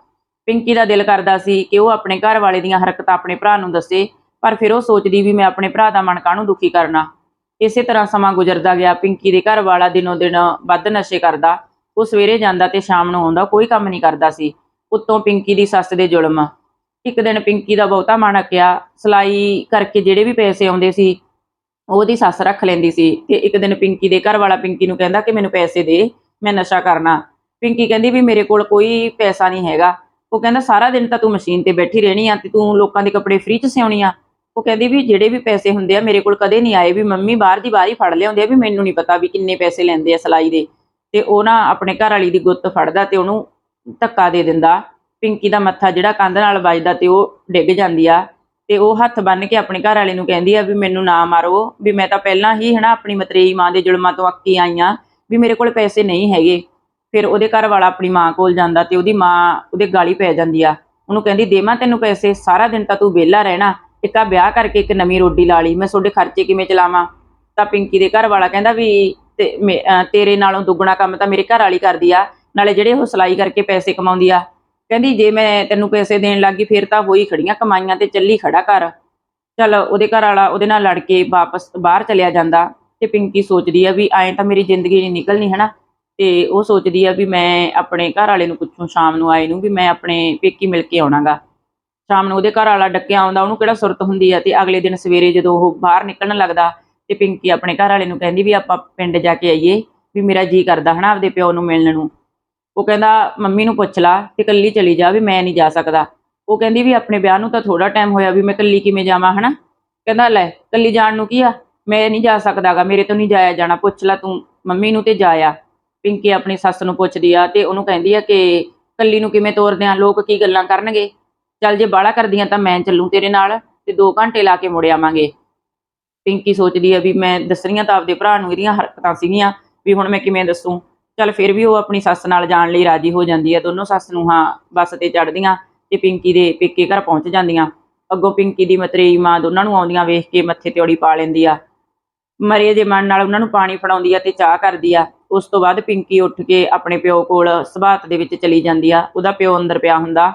ਪਿੰਕੀ ਦਾ ਦਿਲ ਕਰਦਾ ਸੀ ਕਿ ਉਹ ਆਪਣੇ ਘਰ ਵਾਲੇ ਦੀਆਂ ਹਰਕਤਾਂ ਆਪਣੇ ਭਰਾ ਨੂੰ ਦੱਸੇ, ਪਰ ਫਿਰ ਉਹ ਸੋਚਦੀ ਵੀ ਮੈਂ ਆਪਣੇ ਭਰਾ ਦਾ ਮਨ ਕਾਹਨੂੰ ਦੁਖੀ ਕਰਨਾ। ਇਸੇ ਤਰ੍ਹਾਂ ਸਮਾਂ ਗੁਜ਼ਰਦਾ ਗਿਆ, ਪਿੰਕੀ ਦੇ ਘਰ ਵਾਲਾ ਦਿਨੋ ਦਿਨ ਵੱਧ ਨਸ਼ੇ ਕਰਦਾ, ਉਹ ਸਵੇਰੇ ਜਾਂਦਾ ਤੇ ਸ਼ਾਮ ਨੂੰ ਆਉਂਦਾ, ਕੋਈ ਕੰਮ ਨਹੀਂ ਕਰਦਾ ਸੀ। ਉੱਤੋਂ ਪਿੰਕੀ ਦੀ ਸੱਸ ਦੇ ਜ਼ੁਲਮ। ਇੱਕ ਦਿਨ ਪਿੰਕੀ ਦਾ ਬਹੁਤਾ ਮਨ ਅੱਕਿਆ, ਸਲਾਈ ਕਰਕੇ ਜਿਹੜੇ ਵੀ ਪੈਸੇ ਆਉਂਦੇ ਸੀ, ਉਹਦੀ ਸੱਸ ਰੱਖ ਲੈਂਦੀ ਸੀ ਤੇ ਇੱਕ ਦਿਨ ਪਿੰਕੀ ਦੇ ਘਰ ਵਾਲਾ ਪਿੰਕੀ ਨੂੰ ਕਹਿੰਦਾ ਕਿ ਮੈਨੂੰ ਪੈਸੇ ਦੇ, ਮੈਂ ਨਸ਼ਾ ਕਰਨਾ। ਪਿੰਕੀ ਕਹਿੰਦੀ ਵੀ ਮੇਰੇ ਕੋਲ ਕੋਈ ਪੈਸਾ ਨਹੀਂ ਹੈਗਾ। ਉਹ ਕਹਿੰਦਾ, ਸਾਰਾ ਦਿਨ ਤਾਂ ਤੂੰ ਮਸ਼ੀਨ ਤੇ ਬੈਠੀ ਰਹਿਣੀ ਆ ਤੇ ਤੂੰ ਲੋਕਾਂ ਦੇ ਕੱਪੜੇ ਫ੍ਰੀ ਚ ਸਿਉਣੀ ਆ। ਉਹ ਕਹਿੰਦੀ ਵੀ ਜਿਹੜੇ ਵੀ ਪੈਸੇ ਹੁੰਦੇ ਆ ਮੇਰੇ ਕੋਲ ਕਦੇ ਨਹੀਂ ਆਏ, ਵੀ ਮੰਮੀ ਬਾਹਰ ਦੀ ਬਾਹਰ ਹੀ ਫੜ ਲਿਆਉਂਦੇ ਆ, ਵੀ ਮੈਨੂੰ ਨਹੀਂ ਪਤਾ ਵੀ ਕਿੰਨੇ ਪੈਸੇ ਲੈਂਦੇ ਆ ਸਲਾਈ ਦੇ। ਤੇ ਉਹ ਨਾ ਆਪਣੇ ਘਰ ਵਾਲੀ ਦੀ ਗੁੱਤ ਫੜਦਾ ਤੇ ਉਹਨੂੰ ਧੱਕਾ ਦੇ ਦਿੰਦਾ। ਪਿੰਕੀ ਦਾ ਮੱਥਾ ਜਿਹੜਾ ਕੰਧ ਨਾਲ ਵੱਜਦਾ ਤੇ ਉਹ ਡਿੱਗ ਜਾਂਦੀ ਆ। ਤੇ ਉਹ ਹੱਥ ਬੰਨ ਕੇ ਆਪਣੇ ਘਰ ਵਾਲੇ ਨੂੰ ਕਹਿੰਦੀ ਆ ਵੀ ਮੈਨੂੰ ਨਾ ਮਾਰੋ, ਵੀ ਮੈਂ ਤਾਂ ਪਹਿਲਾਂ ਹੀ ਹਨਾ ਆਪਣੀ ਮਤਰੇਈ ਮਾਂ ਦੇ ਜ਼ੁਲਮਾਂ ਤੋਂ ਅੱਕੀ ਆਈਆਂ ਵੀ ਮੇਰੇ ਕੋਲ ਪੈਸੇ ਨਹੀਂ ਹੈਗੇ। ਫਿਰ ਉਹਦੇ ਘਰ ਵਾਲਾ ਆਪਣੀ ਮਾਂ ਕੋਲ ਜਾਂਦਾ ਤੇ ਉਹਦੀ ਮਾਂ ਉਹਦੇ ਗਾਲੀ ਪੈ ਜਾਂਦੀ ਆ। ਉਹਨੂੰ ਕਹਿੰਦੀ, ਦੇਵਾਂ ਤੈਨੂੰ ਪੈਸੇ, ਸਾਰਾ ਦਿਨ ਤਾਂ ਤੂੰ ਵਿਹਲਾ ਰਹਿਣਾ। ਇੱਕ ਆ ਵਿਆਹ ਕਰਕੇ ਇੱਕ ਨਵੀਂ ਰੋਡੀ ਲਾ ਲਈ, ਮੈਂ ਤੁਹਾਡੇ ਖਰਚੇ ਕਿਵੇਂ ਚਲਾਵਾਂ? ਤਾਂ ਪਿੰਕੀ ਦੇ ਘਰ ਵਾਲਾ ਕਹਿੰਦਾ ਵੀ ਤੇ ਮੇ- ਤੇਰੇ ਨਾਲੋਂ ਦੁੱਗਣਾ ਕੰਮ ਤਾਂ ਮੇਰੇ ਘਰ ਵਾਲੀ ਕਰਦੀ ਆ, ਨਾਲੇ ਜਿਹੜੇ ਉਹ ਸਿਲਾਈ ਕਰਕੇ ਪੈਸੇ ਕਮਾਉਂਦੀ ਆ। ਕਹਿੰਦੀ ਜੇ ਮੈਂ ਤੈਨੂੰ ਪੈਸੇ ਦੇਣ ਲੱਗੀ ਫਿਰ ਤਾਂ ਹੋਈ ਖੜੀਆਂ ਕਮਾਈਆਂ ਤੇ ਚੱਲੀ ਖੜਾ ਕਰ ਚਲ ਉਹਦੇ ਘਰ ਵਾਲਾ ਉਹਦੇ ਨਾਲ ਲੜ ਕੇ ਵਾਪਸ ਬਾਹਰ ਚਲਿਆ ਜਾਂਦਾ ਤੇ ਪਿੰਕੀ ਸੋਚਦੀ ਆ ਵੀ ਐਂ ਤਾਂ ਮੇਰੀ ਜ਼ਿੰਦਗੀ ਨਹੀਂ ਨਿਕਲਣੀ, ਹਨਾ? ਤੇ ਉਹ ਸੋਚਦੀ ਆ ਵੀ ਮੈਂ ਆਪਣੇ ਘਰ ਵਾਲੇ ਨੂੰ ਪੁੱਛੂੰ, ਸ਼ਾਮ ਨੂੰ ਆਏ ਨੂੰ ਵੀ ਮੈਂ ਆਪਣੇ ਪੇਕੀ ਮਿਲ ਕੇ ਆਉਣਾਗਾ। ਸ਼ਾਮ ਨੂੰ ਉਹਦੇ ਘਰ ਵਾਲਾ ਡੱਕਿਆ ਆਉਂਦਾ, ਉਹਨੂੰ ਕਿਹੜਾ ਸੁਰਤ ਹੁੰਦੀ ਆ? ਤੇ ਅਗਲੇ ਦਿਨ ਸਵੇਰੇ ਜਦੋਂ ਉਹ ਬਾਹਰ ਨਿਕਲਣ ਲੱਗਦਾ ਤੇ ਪਿੰਕੀ ਆਪਣੇ ਘਰ ਵਾਲੇ ਨੂੰ ਕਹਿੰਦੀ ਵੀ ਆਪਾਂ ਪਿੰਡ ਜਾ ਕੇ ਆਈਏ, ਵੀ ਮੇਰਾ ਜੀ ਕਰਦਾ ਹਨਾ ਆਪਦੇ ਪਿਓ ਨੂੰ ਮਿਲਣ ਨੂੰ। ਉਹ ਕਹਿੰਦਾ, ਮੰਮੀ ਨੂੰ ਪੁੱਛ ਲਾ ਤੇ ਕੱਲੀ ਚਲੀ ਜਾ ਵੀ ਮੈਂ ਨਹੀਂ ਜਾ ਸਕਦਾ। ਉਹ ਕਹਿੰਦੀ ਵੀ ਆਪਣੇ ਵਿਆਹ ਨੂੰ ਤਾਂ ਥੋੜਾ ਟਾਈਮ ਹੋਇਆ ਵੀ ਮੈਂ ਕੱਲੀ ਕਿਵੇਂ ਜਾਵਾਂ ਹਨਾ? ਕਹਿੰਦਾ, ਲੈ ਕੱਲੀ ਜਾਣ ਨੂੰ ਕੀ ਆ? ਮੈਂ ਨਹੀਂ ਜਾ ਸਕਦਾਗਾ, ਮੇਰੇ ਤੋਂ ਨਹੀਂ ਜਾਇਆ ਜਾਣਾ। ਪੁੱਛ ਲੈ ਤੂੰ, ਮੰਮੀ ਨੂੰ ਤੇ ਜਾਇਆ ਪਿੰਕੀ ਆਪਣੀ ਸੱਸ ਨੂੰ ਪੁੱਛਦੀ ਆ ਤੇ ਉਹਨੂੰ ਕਹਿੰਦੀ ਆ ਕਿ ਕੱਲੀ ਨੂੰ ਕਿਵੇਂ ਤੋਰਦੇ ਆ? ਲੋਕ ਕੀ ਗੱਲਾਂ ਕਰਨਗੇ? ਚੱਲ ਜੇ ਬਾਹਲਾ ਕਰਦੀਆਂ ਤਾਂ ਮੈਂ ਚੱਲੂ ਤੇਰੇ ਨਾਲ ਤੇ 2 ਘੰਟੇ ਲਾ ਕੇ ਮੁੜ ਆਵਾਂਗੇ। ਪਿੰਕੀ ਸੋਚਦੀ ਆ ਵੀ ਮੈਂ ਦੱਸਣੀਆਂ ਤਾਂ ਆਪਦੇ ਭਰਾ ਨੂੰ ਇਹਦੀਆਂ ਹਰਕਤਾਂ ਸੀਗੀਆਂ, ਵੀ ਹੁਣ ਮੈਂ ਕਿਵੇਂ ਦੱਸੂ। ਚੱਲ ਫਿਰ ਵੀ ਉਹ ਆਪਣੀ ਸੱਸ ਨਾਲ ਜਾਣ ਲਈ ਰਾਜੀ ਹੋ ਜਾਂਦੀ ਆ, ਦੋਨੋਂ ਸੱਸ ਨੂੰ ਹਾਂ ਬੱਸ ਤੇ ਚੜਦੀਆਂ ਤੇ ਪਿੰਕੀ ਦੇ ਪੇਕੇ ਘਰ ਪਹੁੰਚ ਜਾਂਦੀਆਂ। ਅੱਗੋਂ ਪਿੰਕੀ ਦੀ ਮਤਰੇਈ ਮਾਂ ਦੋਨਾਂ ਨੂੰ ਆਉਂਦੀਆਂ ਵੇਖ ਕੇ ਮੱਥੇ ਤੇ ਔੜੀ ਪਾ ਲੈਂਦੀ ਆ। ਮਰੇ ਜੇ ਮਨ ਨਾਲ ਉਹਨਾਂ ਨੂੰ ਪਾਣੀ ਫੜਾਉਂਦੀ ਆ ਤੇ ਚਾਹ ਕਰਦੀ ਆ। ਉਸ ਤੋਂ ਬਾਅਦ ਪਿੰਕੀ ਉੱਠ ਕੇ ਆਪਣੇ ਪਿਓ ਕੋਲ ਸਬਾਤ ਦੇ ਵਿੱਚ ਚਲੀ ਜਾਂਦੀ ਆ। ਉਹਦਾ ਪਿਓ ਅੰਦਰ ਪਿਆ ਹੁੰਦਾ।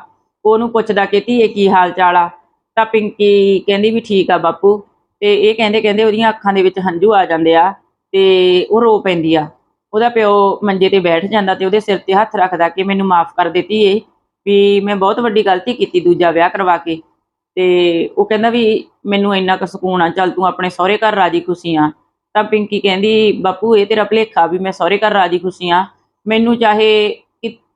ਉਹਨੂੰ ਪੁੱਛਦਾ ਕਿ ਧੀਏ ਕੀ ਹਾਲ ਚਾਲ ਆ? ਤਾਂ ਪਿੰਕੀ ਕਹਿੰਦੀ ਵੀ ਠੀਕ ਆ ਬਾਪੂ। ਤੇ ਇਹ ਕਹਿੰਦੇ ਕਹਿੰਦੇ ਉਹਦੀਆਂ ਅੱਖਾਂ ਦੇ ਵਿੱਚ ਹੰਝੂ ਆ ਜਾਂਦੇ ਆ ਤੇ ਉਹ ਰੋ ਪੈਂਦੀ ਆ। ਉਹਦਾ ਪਿਓ ਮੰਜੇ ਤੇ ਬੈਠ ਜਾਂਦਾ ਤੇ ਉਹਦੇ ਸਿਰ ਤੇ ਹੱਥ ਰੱਖਦਾ ਕਿ ਮੈਨੂੰ ਮਾਫ ਕਰ ਦਿੱਤੀ ਧੀਏ, ਵੀ ਮੈਂ ਬਹੁਤ ਵੱਡੀ ਗਲਤੀ ਕੀਤੀ ਦੂਜਾ ਵਿਆਹ ਕਰਵਾ ਕੇ। ਤੇ ਉਹ ਕਹਿੰਦਾ ਵੀ ਮੈਨੂੰ ਇੰਨਾ ਕੁ ਸਕੂਨ ਆ, ਚੱਲ ਤੂੰ ਆਪਣੇ ਸਹੁਰੇ ਘਰ ਰਾਜੀ ਖੁਸ਼ੀ ਆ। ਤਾਂ ਪਿੰਕੀ ਕਹਿੰਦੀ, ਬਾਪੂ ਇਹ ਤੇਰਾ ਭੁਲੇਖਾ ਵੀ ਮੈਂ ਸਹੁਰੇ ਘਰ ਰਾਜੀ ਖੁਸ਼ੀ ਆ। ਮੈਨੂੰ ਚਾਹੇ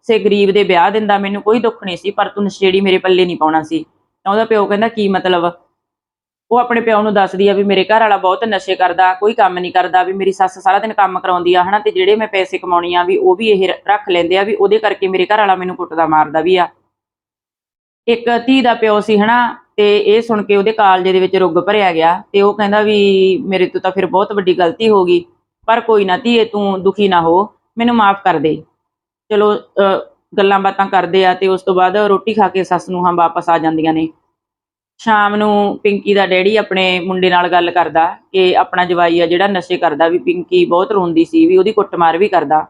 ਸੇ ਗਰੀਬ ਦੇ ਵਿਆਹ ਦਿੰਦਾ, ਮੈਨੂੰ ਕੋਈ ਦੁੱਖ ਨਹੀਂ ਸੀ, ਪਰ ਤੂੰ ਨਸ਼ੇੜੀ ਮੇਰੇ ਪੱਲੇ ਨਹੀਂ ਪਾਉਣਾ ਸੀ। ਤਾਂ ਉਹਦਾ ਪਿਓ ਕਹਿੰਦਾ, ਕੀ ਮਤਲਬ? ਉਹ ਆਪਣੇ ਪਿਓ ਨੂੰ ਦੱਸਦੀ ਆ ਵੀ ਮੇਰੇ ਘਰ ਵਾਲਾ ਬਹੁਤ ਨਸ਼ੇ ਕਰਦਾ, ਕੋਈ ਕੰਮ ਨਹੀਂ ਕਰਦਾ, ਵੀ ਮੇਰੀ ਸੱਸ ਸਾਰਾ ਦਿਨ ਕੰਮ ਕਰਾਉਂਦੀ ਆ, ਹਨਾ? ਤੇ ਜਿਹੜੇ ਮੈਂ ਪੈਸੇ ਕਮਾਉਣੀ ਆ, ਵੀ ਉਹ ਵੀ ਇਹ ਰੱਖ ਲੈਂਦੇ ਆ, ਵੀ ਉਹਦੇ ਕਰਕੇ ਮੇਰੇ ਘਰ ਵਾਲਾ ਮੈਨੂੰ ਕੁੱਟਦਾ ਮਾਰਦਾ ਵੀ ਆ। ਇੱਕ ਧੀ ਦਾ ਪਿਓ ਸੀ, ਹਨਾ? ਤੇ ਇਹ ਸੁਣ ਕੇ ਉਹਦੇ ਕਾਲਜੇ ਦੇ ਵਿੱਚ ਰੁੱਗ ਭਰਿਆ ਗਿਆ, ਤੇ ਉਹ ਕਹਿੰਦਾ ਵੀ ਮੇਰੇ ਤੋਂ ਤਾਂ ਫਿਰ ਬਹੁਤ ਵੱਡੀ ਗਲਤੀ ਹੋ ਗਈ, ਪਰ ਕੋਈ ਨਾ ਧੀਏ, ਤੂੰ ਦੁਖੀ ਨਾ ਹੋ, ਮੈਨੂੰ ਮਾਫ ਕਰ ਦੇ। ਚਲੋ ਗੱਲਾਂ ਬਾਤਾਂ ਕਰਦੇ ਆ ਤੇ ਉਸ ਤੋਂ ਬਾਅਦ ਰੋਟੀ ਖਾ ਕੇ ਸੱਸ ਨੂੰ ਹਾਂ ਵਾਪਸ ਆ ਜਾਂਦੀਆਂ ਨੇ। ਸ਼ਾਮ ਨੂੰ ਪਿੰਕੀ ਦਾ ਡੈਡੀ ਆਪਣੇ ਮੁੰਡੇ ਨਾਲ ਗੱਲ ਕਰਦਾ ਕਿ ਆਪਣਾ ਜਵਾਈ ਆ ਜਿਹੜਾ ਨਸ਼ੇ ਕਰਦਾ ਵੀ ਪਿੰਕੀ ਬਹੁਤ ਰੋਂਦੀ ਸੀ, ਵੀ ਉਹਦੀ ਕੁੱਟਮਾਰ ਵੀ ਕਰਦਾ।